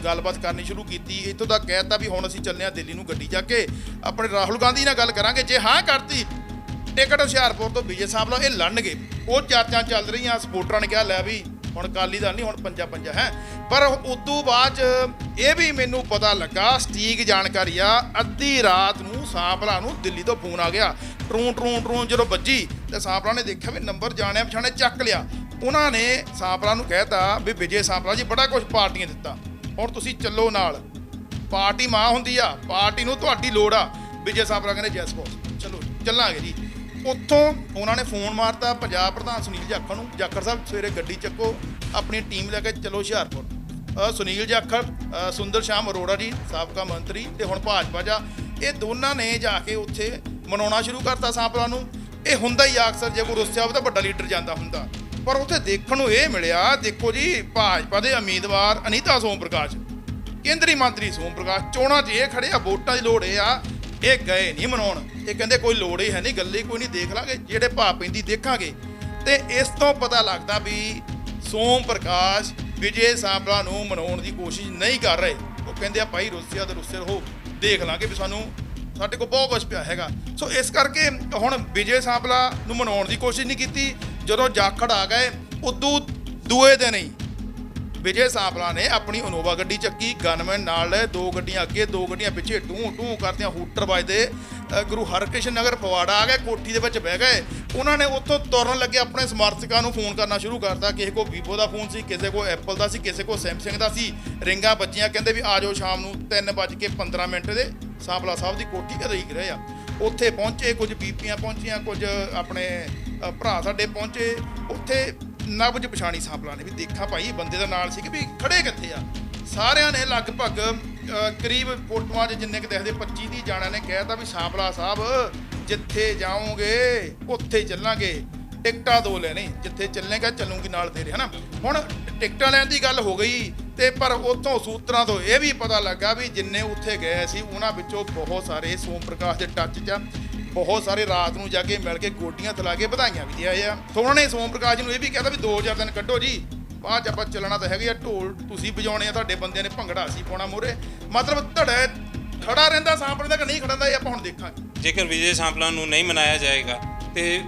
ਗੱਲਬਾਤ ਕਰਨੀ ਸ਼ੁਰੂ ਕੀਤੀ। ਇੱਥੋਂ ਤੱਕ ਕਹਿਤਾ ਵੀ ਹੁਣ ਅਸੀਂ ਚੱਲੇ ਹਾਂ ਦਿੱਲੀ ਨੂੰ ਗੱਡੀ ਚੱਕ ਕੇ। ਆਪਣੇ ਰਾਹੁਲ ਗਾਂਧੀ ਨਾਲ ਗੱਲ ਕਰਾਂਗੇ। ਜੇ ਹਾਂ ਕਰਤੀ ਟਿਕਟ ਹੁਸ਼ਿਆਰਪੁਰ ਤੋਂ ਵਿਜੇ ਸਾਂਪਲਾ ਇਹ ਲੜਨਗੇ ਉਹ ਚਰਚਾ ਚੱਲ ਰਹੀਆਂ, ਸਪੋਰਟਰਾਂ ਨੇ ਕਿਹਾ, ਲੈ ਵੀ ਹੁਣ ਕਾਲੀ ਦਾ ਨਹੀਂ, ਹੁਣ ਪੰਜਾ ਪੰਜਾ ਹੈ। ਪਰ ਉਦੋਂ ਬਾਅਦ 'ਚ ਇਹ ਵੀ ਮੈਨੂੰ ਪਤਾ ਲੱਗਾ, ਸਟੀਕ ਜਾਣਕਾਰੀ ਆ, ਅੱਧੀ ਰਾਤ ਨੂੰ ਸਾਂਪਲਾ ਨੂੰ ਦਿੱਲੀ ਤੋਂ ਫੋਨ ਆ ਗਿਆ। ਟਰੂ ਟਰੂ ਟਰੂ ਜਦੋਂ ਵੱਜੀ, ਤੇ ਸਾਂਪਲਾ ਨੇ ਦੇਖਿਆ ਵੀ ਨੰਬਰ ਜਾਣਿਆ, ਪਛਾਣਿਆ, ਚੱਕ ਲਿਆ। ਉਹਨਾਂ ਨੇ ਸਾਂਪਲਾ ਨੂੰ ਕਹਿਤਾ ਵੀ ਵਿਜੇ ਸਾਂਪਲਾ ਜੀ, ਬੜਾ ਕੁਝ ਪਾਰਟੀਆਂ ਦਿੱਤਾ। ਹੁਣ ਤੁਸੀਂ ਚੱਲੋ ਨਾਲ। ਪਾਰਟੀ ਮਾਂ ਹੁੰਦੀ ਆ, ਪਾਰਟੀ ਨੂੰ ਤੁਹਾਡੀ ਲੋੜ ਆ। ਵਿਜੇ ਸਾਂਪਲਾ ਕਹਿੰਦੇ ਜੈਸ ਬੋਸ ਚਲੋ, ਚੱਲਾਂਗੇ ਜੀ। ਉੱਥੋਂ ਉਹਨਾਂ ਨੇ ਫੋਨ ਮਾਰਤਾ, ਪੰਜਾਬ ਪ੍ਰਧਾਨ ਸੁਨੀਲ ਜਾਖੜ ਨੂੰ। ਜਾਖੜ ਸਾਹਿਬ, ਸਵੇਰੇ ਗੱਡੀ ਚੱਕੋ, ਆਪਣੀ ਟੀਮ ਲੈ ਕੇ ਚਲੋ ਹੁਸ਼ਿਆਰਪੁਰ। ਸੁਨੀਲ ਜਾਖੜ ਸੁੰਦਰ ਸ਼ਾਮ ਅਰੋੜਾ ਜੀ, ਸਾਬਕਾ ਮੰਤਰੀ ਤੇ ਹੁਣ ਭਾਜਪਾ ਜਾ। ਇਹ ਦੋਨਾਂ ਨੇ ਜਾ ਕੇ ਉੱਥੇ ਮਨਾਉਣਾ ਸ਼ੁਰੂ ਕਰਤਾ ਸਾਂਪਲਾ ਨੂੰ। ਇਹ ਹੁੰਦਾ ਹੀ ਆ ਅਕਸਰ, ਜੇ ਕੋਈ ਰੁੱਸਿਆ ਹੋਵੇ ਤਾਂ ਵੱਡਾ ਲੀਡਰ ਜਾਂਦਾ ਹੁੰਦਾ। ਪਰ ਉੱਥੇ ਦੇਖਣ ਨੂੰ ਇਹ ਮਿਲਿਆ, ਦੇਖੋ ਜੀ, ਭਾਜਪਾ ਦੇ ਉਮੀਦਵਾਰ ਅਨੀਤਾ ਸੋਮ ਪ੍ਰਕਾਸ਼। ਕੇਂਦਰੀ ਮੰਤਰੀ ਸੋਮ ਪ੍ਰਕਾਸ਼, ਚੋਣਾਂ 'ਚ ਇਹ ਖੜੇ ਆ, ਵੋਟਾਂ ਦੀ ਲੋੜ ਇਹ ਆ ਇਹ ਗਏ ਨਹੀਂ ਮਨਾਉਣ। ਇਹ ਕਹਿੰਦੇ ਕੋਈ ਲੋੜ ਹੀ ਹੈ ਨਹੀਂ, ਗੱਲੇ ਕੋਈ ਨਹੀਂ, ਦੇਖ ਲਾਂਗੇ, ਜਿਹੜੇ ਭਾਅ ਪੈਂਦੀ ਦੇਖਾਂਗੇ। ਤੇ ਇਸ ਤੋਂ ਪਤਾ ਲੱਗਦਾ ਵੀ ਸੋਮ ਪ੍ਰਕਾਸ਼ ਵਿਜੇ ਸਾਂਪਲਾ ਨੂੰ ਮਨਾਉਣ ਦੀ ਕੋਸ਼ਿਸ਼ ਨਹੀਂ ਕਰ ਰਹੇ। ਉਹ ਕਹਿੰਦੇ ਆ, ਭਾਈ ਰੁੱਸਿਆ ਤੇ ਰੁੱਸੇ ਰਹੋ, ਦੇਖ ਲਾਂਗੇ ਵੀ ਸਾਨੂੰ, ਸਾਡੇ ਕੋਲ ਬਹੁਤ ਕੁਝ ਪਿਆ ਹੈਗਾ। ਸੋ ਇਸ ਕਰਕੇ ਹੁਣ ਵਿਜੇ ਸਾਂਪਲਾ ਨੂੰ ਮਨਾਉਣ ਦੀ ਕੋਸ਼ਿਸ਼ ਨਹੀਂ ਕੀਤੀ। ਜਦੋਂ ਜਾਖੜ ਆ ਗਏ, ਉਦੋਂ ਦੂਏ ਦਿਨ ਹੀ ਵਿਜੇ ਸਾਂਪਲਾ ਨੇ ਆਪਣੀ ਇਨੋਵਾ ਗੱਡੀ ਚੱਕੀ। ਗਨਮੈਨ ਨਾਲ ਦੋ ਗੱਡੀਆਂ ਅੱਗੇ, ਦੋ ਗੱਡੀਆਂ ਪਿੱਛੇ ਟੂ ਟੂ ਕਰਦਿਆਂ ਹੂਟਰ ਵੱਜਦੇ ਗੁਰੂ ਹਰਕ੍ਰਿਸ਼ਨ ਨਗਰ ਫਵਾੜਾ ਆ ਗਏ ਕੋਠੀ ਦੇ ਵਿੱਚ ਬਹਿ ਗਏ। ਉਹਨਾਂ ਨੇ ਉੱਥੋਂ ਤੁਰਨ ਲੱਗੇ, ਆਪਣੇ ਸਮਰਥਕਾਂ ਨੂੰ ਫੋਨ ਕਰਨਾ ਸ਼ੁਰੂ ਕਰਤਾ। ਕਿਸੇ ਕੋ ਵੀਵੋ ਦਾ ਫੋਨ ਸੀ, ਕਿਸੇ ਕੋ ਐਪਲ ਦਾ ਸੀ, ਕਿਸੇ ਕੋ ਸੈਮਸੰਗ ਦਾ ਸੀ। ਰਿੰਗਾਂ ਬੱਜੀਆਂ, ਕਹਿੰਦੇ ਵੀ ਆ ਜਾਓ ਸ਼ਾਮ ਨੂੰ 3:15 ਮਿੰਟ ਦੇ। ਸਾਂਪਲਾ ਸਾਹਿਬ ਦੀ ਕੋਠੀ ਘਰੇ ਹੀ ਰਹੇ ਆ। ਉੱਥੇ ਪਹੁੰਚੇ, ਕੁਝ ਬੀਪੀਆਂ ਪਹੁੰਚੀਆਂ, ਕੁਝ ਆਪਣੇ ਭਰਾ ਸਾਡੇ ਪਹੁੰਚੇ। ਉੱਥੇ ਨਬਜ ਪਛਾਣੀ ਸਾਂਪਲਾ ਨੇ ਵੀ ਦੇਖਾ ਭਾਈ ਇਹ ਬੰਦੇ ਦਾ ਨਾਲ ਸੀ ਕਿ ਵੀ ਖੜੇ ਕਿੱਥੇ ਆ? ਸਾਰਿਆਂ ਨੇ ਲਗਭਗ ਕਰੀਬ ਫੋਟੋਆਂ 'ਚ ਜਿੰਨੇ ਕਿ ਦੇਖਦੇ 25 ਦੀ ਜਾਣਿਆਂ ਨੇ ਕਹਿਤਾ ਵੀ ਸਾਂਪਲਾ ਸਾਹਿਬ, ਜਿੱਥੇ ਜਾਓਗੇ, ਉੱਥੇ ਚੱਲਾਂਗੇ। ਟਿਕਟਾਂ ਦੋ ਲੈਣੇ, ਜਿੱਥੇ ਚੱਲੇਗਾ, ਚੱਲੂਗੀ ਨਾਲ ਤੇਰੇ, ਹਨਾ? ਹੁਣ ਟਿਕਟਾਂ ਲੈਣ ਦੀ ਗੱਲ ਹੋ ਗਈ, ਤੇ ਪਰ ਉੱਥੋਂ ਸੂਤਰਾਂ ਤੋਂ ਇਹ ਵੀ ਪਤਾ ਲੱਗਾ ਵੀ ਜਿੰਨੇ ਉੱਥੇ ਗਏ ਸੀ, ਉਹਨਾਂ ਵਿੱਚੋਂ ਬਹੁਤ ਸਾਰੇ ਸੋਮ ਪ੍ਰਕਾਸ਼ ਦੇ ਟੱਚ 'ਚ ਆ। ਬਹੁਤ ਸਾਰੇ ਰਾਤ ਨੂੰ ਜਾ ਕੇ ਮਿਲ ਕੇ ਗੋਡੀਆਂ ਥਲਾ ਕੇ ਵਧਾਈਆਂ ਵੀ ਦੇ ਆਏ ਆ। ਸੋ ਉਹਨਾਂ ਨੇ ਸੋਮ ਪ੍ਰਕਾਸ਼ ਨੂੰ ਇਹ ਵੀ ਕਹਿਤਾ ਵੀ 2000 ਦਿਨ ਕੱਢੋ ਜੀ। ਬਾਅਦ ਚ ਆਪਾਂ ਚੱਲਣਾ ਤਾਂ ਹੈਗਾ ਆ, ਢੋਲ ਤੁਸੀਂ ਵਜਾਉਣੇ ਆ, ਤੁਹਾਡੇ ਬੰਦਿਆਂ ਨੇ ਭੰਗੜਾ ਸੀ ਪਾਉਣਾ ਮੂਹਰੇ। ਮਤਲਬ ਧੜੇ ਖੜਾ ਰਹਿੰਦਾ ਸਾਂਪੜੇ ਦਾ ਕਿ ਨਹੀਂ ਖੜਾਂਦਾ, ਇਹ ਆਪਾਂ ਹੁਣ ਦੇਖਾਂਗੇ। ਜੇਕਰ ਵਿਜੇ ਸਾਂਪਲਾ ਨੂੰ ਨਹੀਂ ਮਨਾਇਆ ਜਾਏਗਾ, ਤੇ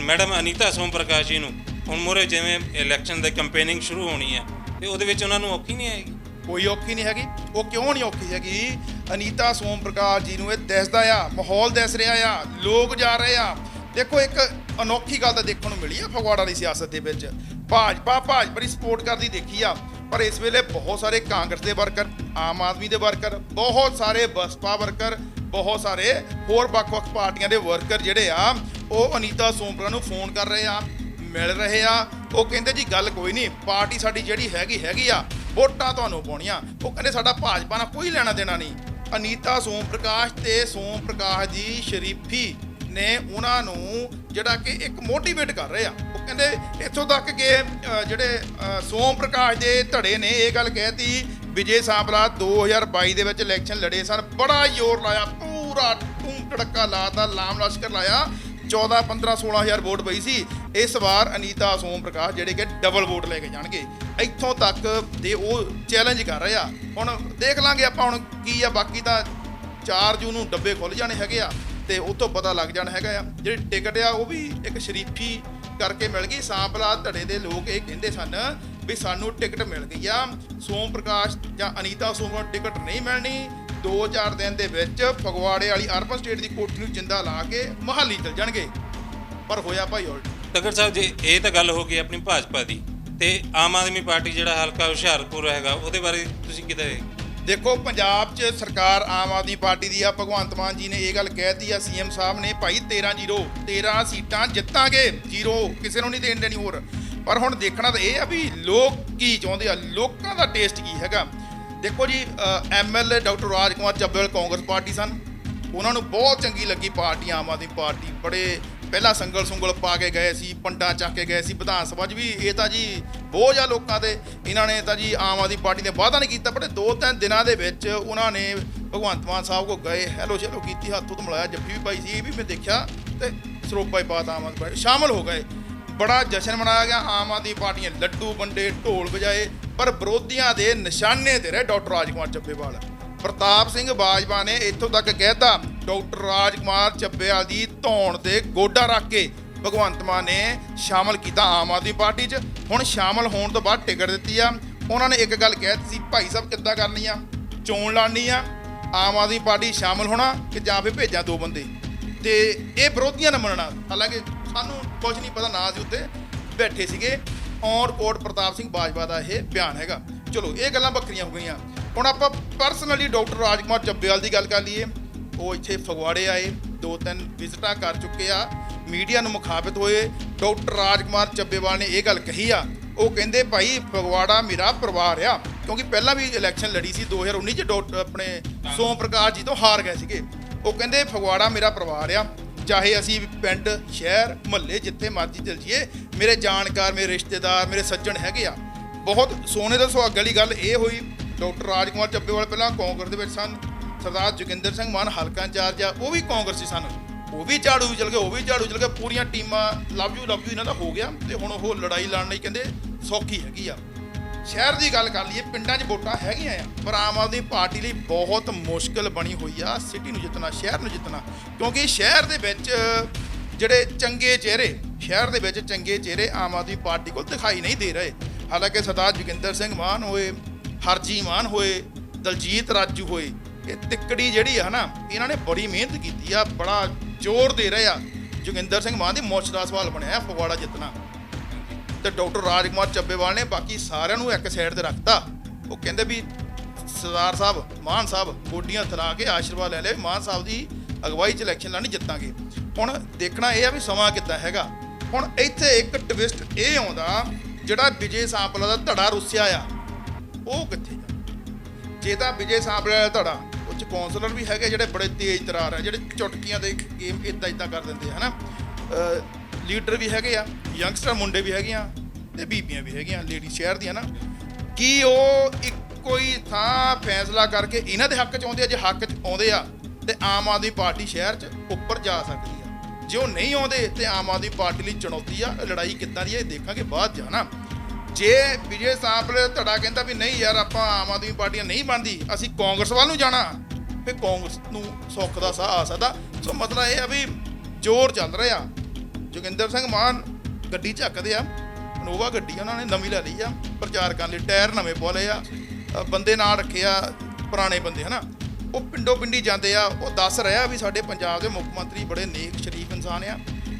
ਮੈਡਮ ਅਨੀਤਾ ਸੋਮ ਪ੍ਰਕਾਸ਼ ਜੀ ਨੂੰ ਹੁਣ ਮੂਹਰੇ ਜਿਵੇਂ ਇਲੈਕਸ਼ਨ ਦੇ ਕੈਂਪੇਨਿੰਗ ਸ਼ੁਰੂ ਹੋਣੀ ਹੈ ਤੇ ਉਹਦੇ ਵਿੱਚ ਉਹਨਾਂ ਨੂੰ ਔਖੀ ਨਹੀਂ ਆਏਗੀ? ਕੋਈ ਔਖੀ ਨਹੀਂ ਹੈਗੀ। ਉਹ ਕਿਉਂ ਨਹੀਂ ਔਖੀ ਹੈਗੀ? ਅਨੀਤਾ ਸੋਮ ਪ੍ਰਕਾਸ਼ ਜੀ ਨੂੰ ਇਹ ਦਿਸਦਾ ਆ, ਮਾਹੌਲ ਦਿਸ ਰਿਹਾ ਆ, ਲੋਕ ਜਾ ਰਹੇ ਆ। ਦੇਖੋ, ਇੱਕ ਅਨੋਖੀ ਗੱਲ ਤਾਂ ਦੇਖਣ ਨੂੰ ਮਿਲੀ ਆ ਫਗਵਾੜਾ ਦੀ ਸਿਆਸਤ ਦੇ ਵਿੱਚ। ਭਾਜਪਾ ਭਾਜਪਾ ਦੀ ਸਪੋਰਟ ਕਰਦੀ ਦੇਖੀ ਆ। ਪਰ ਇਸ ਵੇਲੇ ਬਹੁਤ ਸਾਰੇ ਕਾਂਗਰਸ ਦੇ ਵਰਕਰ, ਆਮ ਆਦਮੀ ਦੇ ਵਰਕਰ, ਬਹੁਤ ਸਾਰੇ ਬਸਪਾ ਵਰਕਰ, ਬਹੁਤ ਸਾਰੇ ਹੋਰ ਵੱਖ-ਵੱਖ ਪਾਰਟੀਆਂ ਦੇ ਵਰਕਰ ਜਿਹੜੇ ਆ, ਉਹ ਅਨੀਤਾ ਸੋਮ ਪ੍ਰਕਾਸ਼ ਨੂੰ ਫੋਨ ਕਰ ਰਹੇ ਆ, ਮਿਲ ਰਹੇ ਆ। ਉਹ ਕਹਿੰਦੇ ਜੀ, ਗੱਲ ਕੋਈ ਨਹੀਂ, ਪਾਰਟੀ ਸਾਡੀ ਜਿਹੜੀ ਹੈਗੀ ਹੈਗੀ ਆ। ਵੋਟਾਂ ਤੁਹਾਨੂੰ ਪਾਉਣੀਆਂ। ਉਹ ਕਹਿੰਦੇ ਸਾਡਾ ਭਾਜਪਾ ਨਾਲ ਕੋਈ ਲੈਣਾ ਦੇਣਾ ਨਹੀਂ। ਅਨੀਤਾ ਸੋਮ ਪ੍ਰਕਾਸ਼ ਤੇ ਸੋਮ ਪ੍ਰਕਾਸ਼ ਦੀ ਸ਼ਰੀਫੀ ਨੇ ਉਹਨਾਂ ਨੂੰ ਜਿਹੜਾ ਕਿ ਇੱਕ ਮੋਟੀਵੇਟ ਕਰ ਰਹੇ ਆ। ਉਹ ਕਹਿੰਦੇ ਇੱਥੋਂ ਤੱਕ ਕਿ ਜਿਹੜੇ ਸੋਮ ਪ੍ਰਕਾਸ਼ ਦੇ ਧੜੇ ਨੇ, ਇਹ ਗੱਲ ਕਹਿਤੀ, ਵਿਜੇ ਸਾਂਪਲਾ 2022 ਦੇ ਵਿੱਚ ਇਲੈਕਸ਼ਨ ਲੜੇ ਸਨ। ਬੜਾ ਜ਼ੋਰ ਲਾਇਆ, ਪੂਰਾ ਟੂਮ ਟੜਕਾ ਲਾਤਾ ਲਾਮ ਲਸ਼ਕਰ ਲਾਇਆ। 14 15 16000 ਵੋਟ ਪਈ ਸੀ। ਇਸ ਵਾਰ ਅਨੀਤਾ ਸੋਮ ਪ੍ਰਕਾਸ਼ ਜਿਹੜੇ ਕਿ ਡਬਲ ਵੋਟ ਲੈ ਕੇ ਜਾਣਗੇ। ਇੱਥੋਂ ਤੱਕ ਦੇ ਉਹ ਚੈਲੰਜ ਕਰ ਰਿਹਾ ਹੁਣ ਦੇਖ ਲਾਂਗੇ ਆਪਾਂ ਹੁਣ ਕੀ ਆ, ਬਾਕੀ ਤਾਂ 4 ਜੂਨ ਨੂੰ ਡੱਬੇ ਖੁੱਲ ਜਾਣੇ ਹੈਗੇ ਆ ਤੇ ਉਹ ਤੋਂ ਪਤਾ ਲੱਗ ਜਾਣਾ ਹੈਗਾ ਆ। ਜਿਹੜੀ ਟਿਕਟ ਆ, ਉਹ ਵੀ ਇੱਕ ਸ਼ਰੀਫੀ ਕਰਕੇ ਮਿਲ ਗਈ। ਸਾਂਪਲਾ ਧੜੇ ਦੇ ਲੋਕ ਇਹ ਕਹਿੰਦੇ ਸਨ ਵੀ ਸਾਨੂੰ ਟਿਕਟ ਮਿਲ ਗਈ ਆ। ਸੋਮ ਪ੍ਰਕਾਸ਼ ਜਾਂ ਅਨੀਤਾ ਸੋਮ ਨੂੰ ਟਿਕਟ ਨਹੀਂ ਮਿਲਣੀ। 2-4 ਦਿਨ ਦੇ ਵਿੱਚ ਫਗਵਾੜੇ ਵਾਲੀ ਅਰਬਨ ਸਟੇਟ ਦੀ ਕੋਠੀ ਨੂੰ ਜਿੰਦਾ ਲਾ ਕੇ ਮਹਾਲੀ ਚਲ ਜਾਣਗੇ। ਪਰ ਹੋਇਆ ਭਾਈ ਉਲਟ। ਤਗੜ ਸਾਹਿਬ ਜੀ, ਇਹ ਤਾਂ ਗੱਲ ਹੋ ਗਈ ਆਪਣੀ ਭਾਜਪਾ ਦੀ। ਤੇ ਆਮ ਆਦਮੀ ਪਾਰਟੀ ਜਿਹੜਾ ਹਲਕਾ ਹੁਸ਼ਿਆਰਪੁਰ ਹੈਗਾ, ਉਹਦੇ ਬਾਰੇ ਤੁਸੀਂ ਕਿਤੇ ਦੇਖੋ, ਪੰਜਾਬ 'ਚ ਸਰਕਾਰ ਆਮ ਆਦਮੀ ਪਾਰਟੀ ਦੀ ਆ, ਭਗਵੰਤ ਮਾਨ ਜੀ ਨੇ ਇਹ ਗੱਲ ਕਹਿਤੀ ਆ, ਸੀਐਮ ਸਾਹਿਬ ਨੇ, ਭਾਈ 13 ਜ਼ੀਰੋ 13 ਸੀਟਾਂ ਜਿੱਤਾਂਗੇ, ਜ਼ੀਰੋ, ਕਿਸੇ ਨੂੰ ਨਹੀਂ ਦੇਣ ਦੇਣੀ ਹੋਰ। ਪਰ ਹੁਣ ਦੇਖਣਾ ਤਾਂ ਇਹ ਆ ਵੀ ਲੋਕ ਕੀ ਚਾਹੁੰਦੇ ਆ, ਲੋਕਾਂ ਦਾ ਟੇਸਟ ਕੀ ਹੈਗਾ। ਦੇਖੋ ਜੀ MLA doctor Raj Kumar Chabbewal Congress party ਸਨ। ਉਹਨਾਂ ਨੂੰ ਬਹੁਤ ਚੰਗੀ ਲੱਗੀ ਪਾਰਟੀ, ਆਮ ਆਦਮੀ ਪਾਰਟੀ, ਬੜੇ ਪਹਿਲਾਂ ਸੰਗਲ ਸੁੰਗਲ ਪਾ ਕੇ ਗਏ ਸੀ, ਪੰਡਾ ਚੱਕ ਕੇ ਗਏ ਸੀ, ਵਿਧਾਨ ਸਭਾ 'ਚ ਵੀ। ਇਹ ਤਾਂ ਜੀ ਬੋਝ ਆ ਲੋਕਾਂ ਦੇ, ਇਹਨਾਂ ਨੇ ਤਾਂ ਜੀ ਆਮ ਆਦਮੀ ਪਾਰਟੀ ਨੇ ਵਾਅਦਾ ਨਹੀਂ ਕੀਤਾ ਬੜੇ ਦੋ ਤਿੰਨ ਦਿਨਾਂ ਦੇ ਵਿੱਚ ਉਹਨਾਂ ਨੇ ਭਗਵੰਤ ਮਾਨ ਸਾਹਿਬ ਕੋ ਗਏ, ਹੈਲੋ ਸ਼ੈਲੋ ਕੀਤੀ, ਹੱਥੋਂ ਤੋਂ ਮਿਲਾਇਆ, ਜੱਫੀ ਵੀ ਪਾਈ ਸੀ, ਇਹ ਵੀ ਮੈਂ ਦੇਖਿਆ ਤੇ ਸਰੋਪਾ ਹੀ ਪਾਤ ਆਮ ਆਦਮੀ ਪਾਰਟੀ। ਸ਼ਾਮਲ ਹੋ ਗਏ। ਬੜਾ ਜਸ਼ਨ ਮਨਾਇਆ ਗਿਆ, ਆਮ ਆਦਮੀ ਪਾਰਟੀ ਨੇ ਲੱਡੂ ਵੰਡੇ, ਢੋਲ ਵਜਾਏ, ਪਰ ਵਿਰੋਧੀਆਂ ਦੇ ਨਿਸ਼ਾਨੇ ਤੇ ਰਹੇ ਡਾਕਟਰ ਰਾਜਕੁਮਾਰ ਚੱਬੇਵਾਲ। ਪ੍ਰਤਾਪ ਸਿੰਘ ਬਾਜਵਾ ਨੇ ਇੱਥੋਂ ਤੱਕ ਕਹਿਤਾ, ਡਾਕਟਰ ਰਾਜਕੁਮਾਰ ਚੱਬੇਵਾਲ ਦੀ ਧੌਣ ਤੇ ਗੋਡਾ ਰੱਖ ਕੇ ਭਗਵੰਤ ਮਾਨ ਨੇ ਸ਼ਾਮਲ ਕੀਤਾ ਆਮ ਆਦਮੀ ਪਾਰਟੀ 'ਚ। ਹੁਣ ਸ਼ਾਮਲ ਹੋਣ ਤੋਂ ਬਾਅਦ ਟਿਕਟ ਦਿੱਤੀ ਆ। ਉਹਨਾਂ ਨੇ ਇੱਕ ਗੱਲ ਕਹਿ ਦਿੱਤੀ ਭਾਈ ਸਾਹਿਬ, ਕਿੱਦਾਂ ਕਰਨੀ ਆ? ਚੋਣ ਲੜਨੀ ਆ? ਆਮ ਆਦਮੀ ਪਾਰਟੀ ਸ਼ਾਮਲ ਹੋਣਾ ਕਿ ਜਾਂ ਫਿਰ ਭੇਜਾਂ ਦੋ ਬੰਦੇ? ਤੇ ਇਹ ਵਿਰੋਧੀਆਂ ਨੇ ਮੰਨਣਾ। ਹਾਲਾਂਕਿ ਸਾਨੂੰ ਕੁਝ ਨਹੀਂ ਪਤਾ, ਨਾ ਸੀ ਉੱਤੇ ਬੈਠੇ ਸੀਗੇ। ਔਰ ਕੋਟ ਪ੍ਰਤਾਪ ਸਿੰਘ ਬਾਜਵਾ ਦਾ ਇਹ ਬਿਆਨ ਹੈਗਾ। ਚਲੋ, ਇਹ ਗੱਲਾਂ ਬੱਕਰੀਆਂ ਹੋ ਗਈਆਂ। ਹੁਣ ਆਪਾਂ ਪਰਸਨਲੀ ਡਾਕਟਰ ਰਾਜਕੁਮਾਰ ਚੱਬੇਵਾਲ ਦੀ ਗੱਲ ਕਰ ਲਈਏ। ਉਹ ਇੱਥੇ ਫਗਵਾੜੇ ਆਏ ਦੋ ਤਿੰਨ ਵਿਜ਼ਿਟਾਂ ਕਰ ਚੁੱਕੇ ਆ। ਮੀਡੀਆ ਨੂੰ ਮੁਖਾਤਬ ਹੋਏ ਡਾਕਟਰ ਰਾਜਕੁਮਾਰ ਚੱਬੇਵਾਲ ਨੇ ਇਹ ਗੱਲ ਕਹੀ ਆ। ਉਹ ਕਹਿੰਦੇ ਭਾਈ ਫਗਵਾੜਾ ਮੇਰਾ ਪਰਿਵਾਰ ਆ। ਕਿਉਂਕਿ ਪਹਿਲਾਂ ਵੀ ਇਲੈਕਸ਼ਨ ਲੜੀ ਸੀ 2019 ਚ ਆਪਣੇ ਸੋਮ ਪ੍ਰਕਾਸ਼ ਜੀ ਤੋਂ ਹਾਰ ਗਏ ਸੀਗੇ। ਉਹ ਕਹਿੰਦੇ ਫਗਵਾੜਾ ਮੇਰਾ ਪਰਿਵਾਰ ਆ। ਚਾਹੇ ਅਸੀਂ ਪਿੰਡ ਸ਼ਹਿਰ ਮੁਹੱਲੇ ਜਿੱਥੇ ਮਰਜ਼ੀ ਚਲ ਜਾਈਏ ਮੇਰੇ ਜਾਣਕਾਰ ਮੇਰੇ ਰਿਸ਼ਤੇਦਾਰ ਮੇਰੇ ਸੱਜਣ ਹੈਗੇ ਆ। ਬਹੁਤ ਸੋਨੇ ਦਾ ਸੁਹਾਗ ਵਾਲੀ ਗੱਲ ਇਹ ਹੋਈ। ਡਾਕਟਰ ਰਾਜਕੁਮਾਰ ਚੱਬੇਵਾਲ ਪਹਿਲਾਂ ਕਾਂਗਰਸ ਦੇ ਵਿੱਚ ਸਨ, ਸਰਦਾਰ ਜੋਗਿੰਦਰ ਸਿੰਘ ਮਾਨ ਹਲਕਾ ਇੰਚਾਰਜ ਆ, ਉਹ ਵੀ ਕਾਂਗਰਸੀ ਸਨ। ਉਹ ਵੀ ਝਾੜੂ ਵੀ ਚਲ ਗਏ, ਉਹ ਵੀ ਝਾੜੂ ਚਲ ਗਏ, ਪੂਰੀਆਂ ਟੀਮਾਂ ਲਵ ਯੂ ਲਵ ਯੂ ਇਹਨਾਂ ਦਾ ਹੋ ਗਿਆ ਤੇ ਹੁਣ ਉਹ ਲੜਾਈ ਲੜਨ ਲਈ ਕਹਿੰਦੇ ਸੌਖੀ ਹੈਗੀ ਆ। ਸ਼ਹਿਰ ਦੀ ਗੱਲ ਕਰ ਲਈਏ, ਪਿੰਡਾਂ 'ਚ ਵੋਟਾਂ ਹੈਗੀਆਂ ਆ, ਪਰ ਆਮ ਆਦਮੀ ਪਾਰਟੀ ਲਈ ਬਹੁਤ ਮੁਸ਼ਕਲ ਬਣੀ ਹੋਈ ਆ, ਸਿਟੀ ਨੂੰ ਜਿੱਤਣਾ, ਸ਼ਹਿਰ ਨੂੰ ਜਿੱਤਣਾ, ਕਿਉਂਕਿ ਸ਼ਹਿਰ ਦੇ ਵਿੱਚ ਜਿਹੜੇ ਚੰਗੇ ਚਿਹਰੇ, ਸ਼ਹਿਰ ਦੇ ਵਿੱਚ ਚੰਗੇ ਚਿਹਰੇ ਆਮ ਆਦਮੀ ਪਾਰਟੀ ਕੋਲ ਦਿਖਾਈ ਨਹੀਂ ਦੇ ਰਹੇ। ਹਾਲਾਂਕਿ ਸਰਦਾਰ ਜੋਗਿੰਦਰ ਸਿੰਘ ਮਾਨ ਹੋਏ ਹਰਜੀ ਮਾਨ ਹੋਏ, ਦਲਜੀਤ ਰਾਜੂ ਹੋਏ, ਇਹ ਤਿੱਕੜੀ ਜਿਹੜੀ ਆ ਨਾ ਇਹਨਾਂ ਨੇ ਬੜੀ ਮਿਹਨਤ ਕੀਤੀ ਆ, ਬੜਾ ਜ਼ੋਰ ਦੇ ਰਹੇ ਆ। ਜੋਗਿੰਦਰ ਸਿੰਘ ਮਾਨ ਦੀ ਮੁੱਛ ਦਾ ਸਵਾਲ ਬਣਿਆ ਫਗਵਾੜਾ ਜਿੱਤਣਾ। ਤੇ ਡਾਕਟਰ ਰਾਜਕੁਮਾਰ ਚੱਬੇਵਾਲ ਨੇ ਬਾਕੀ ਸਾਰਿਆਂ ਨੂੰ ਇੱਕ ਸਾਈਡ ਤੇ ਰੱਖਤਾ। ਉਹ ਕਹਿੰਦੇ ਵੀ ਸਰਦਾਰ ਸਾਹਿਬ, ਮਾਨ ਸਾਹਿਬ ਗੋਡੀਆਂ ਥਲਾ ਕੇ ਆਸ਼ੀਰਵਾਦ ਲੈ ਲਿਆ ਵੀ ਮਾਨ ਸਾਹਿਬ ਦੀ ਅਗਵਾਈ ਚ ਇਲੈਕਸ਼ਨ ਲੜਨੀ ਜਿੱਤਾਂਗੇ। ਹੁਣ ਦੇਖਣਾ ਇਹ ਆ ਵੀ ਸਮਾਂ ਕਿੱਦਾਂ ਹੈਗਾ। ਹੁਣ ਇੱਥੇ ਇੱਕ ਟਵਿਸਟ ਇਹ ਆਉਂਦਾ, ਜਿਹੜਾ ਵਿਜੇ ਸਾਂਪਲਾ ਦਾ ਧੜਾ ਰੁੱਸਿਆ ਆ। ਉਹ ਕਿੱਥੇ ਜਾ ਜੇ ਤਾਂ ਵਿਜੇ ਸਾਂਪਲਾ ਤੁਹਾਡਾ ਧੜਾ ਉਹ ਚ ਕੌਂਸਲਰ ਵੀ ਹੈਗੇ ਜਿਹੜੇ ਬੜੇ ਤੇਜ਼ ਤਰਾਰ ਆ, ਜਿਹੜੇ ਚੁਟਕੀਆਂ ਦੇ ਗੇਮ ਇਦਾਂ ਇਦਾਂ ਕਰ ਦਿੰਦੇ ਆ, ਹਨਾ? ਅਹ ਲੀਡਰ ਵੀ ਹੈਗੇ ਆ ਯੰਗਸਟਰ ਮੁੰਡੇ ਵੀ ਹੈਗੇ ਆ, ਤੇ ਬੀਬੀਆਂ ਵੀ ਹੈਗੀਆਂ ਲੇਡੀ ਸ਼ਹਿਰ ਦੀਆਂ ਨਾ ਕੀ ਉਹ ਇੱਕੋ ਹੀ ਥਾਂ ਫੈਸਲਾ ਕਰਕੇ ਇਹਨਾਂ ਦੇ ਹੱਕ ਚ ਆਉਂਦੇ ਆ, ਜੇ ਹੱਕ ਚ ਆਉਂਦੇ ਆ, ਤੇ ਆਮ ਆਦਮੀ ਪਾਰਟੀ ਸ਼ਹਿਰ ਚ ਉੱਪਰ ਜਾ ਸਕਦੀ ਆ? ਜੇ ਉਹ ਨਹੀਂ ਆਉਂਦੇ, ਤੇ ਆਮ ਆਦਮੀ ਪਾਰਟੀ ਲਈ ਚੁਣੌਤੀ ਆ, ਲੜਾਈ ਕਿੱਦਾਂ ਦੀ ਆ, ਇਹ ਦੇਖਾਂਗੇ ਬਾਅਦ ਜਾਣਾ ਜੇ ਵਿਜੇ ਸਾਂਪਲੇ ਧੜਾ ਕਹਿੰਦਾ ਵੀ ਨਹੀਂ ਯਾਰ, ਆਪਾਂ ਆਮ ਆਦਮੀ ਪਾਰਟੀਆਂ ਨਹੀਂ ਬਣਦੀ, ਅਸੀਂ ਕਾਂਗਰਸ ਵੱਲ ਨੂੰ ਜਾਣਾ। ਫਿਰ ਕਾਂਗਰਸ ਨੂੰ ਸੁੱਖ ਦਾ ਸਾਹ ਆ ਸਕਦਾ ਸੋ ਮਤਲਬ ਇਹ ਆ ਵੀ ਜ਼ੋਰ ਚੱਲ ਰਿਹਾ। ਜੋਗਿੰਦਰ ਸਿੰਘ ਮਾਨ ਗੱਡੀ ਝੱਕਦੇ ਆ ਨੋਵਾ ਗੱਡੀ ਉਹਨਾਂ ਨੇ ਨਵੀਂ ਲੈ ਲਈ ਆ, ਪ੍ਰਚਾਰ ਕਰਨ ਲਈ ਟਾਇਰ ਨਵੇਂ ਪਵਾ ਲਏ ਆ ਬੰਦੇ ਨਾਲ ਰੱਖੇ ਆ, ਪੁਰਾਣੇ ਬੰਦੇ, ਹਨਾ। ਉਹ ਪਿੰਡੋ ਪਿੰਡੀ ਜਾਂਦੇ ਆ, ਉਹ ਦੱਸ ਰਿਹਾ ਵੀ ਸਾਡੇ ਪੰਜਾਬ ਦੇ ਮੁੱਖ ਮੰਤਰੀ ਬੜੇ ਨੇਕ, ਸ਼ਰੀਫ ਇਨਸਾਨ ਆ।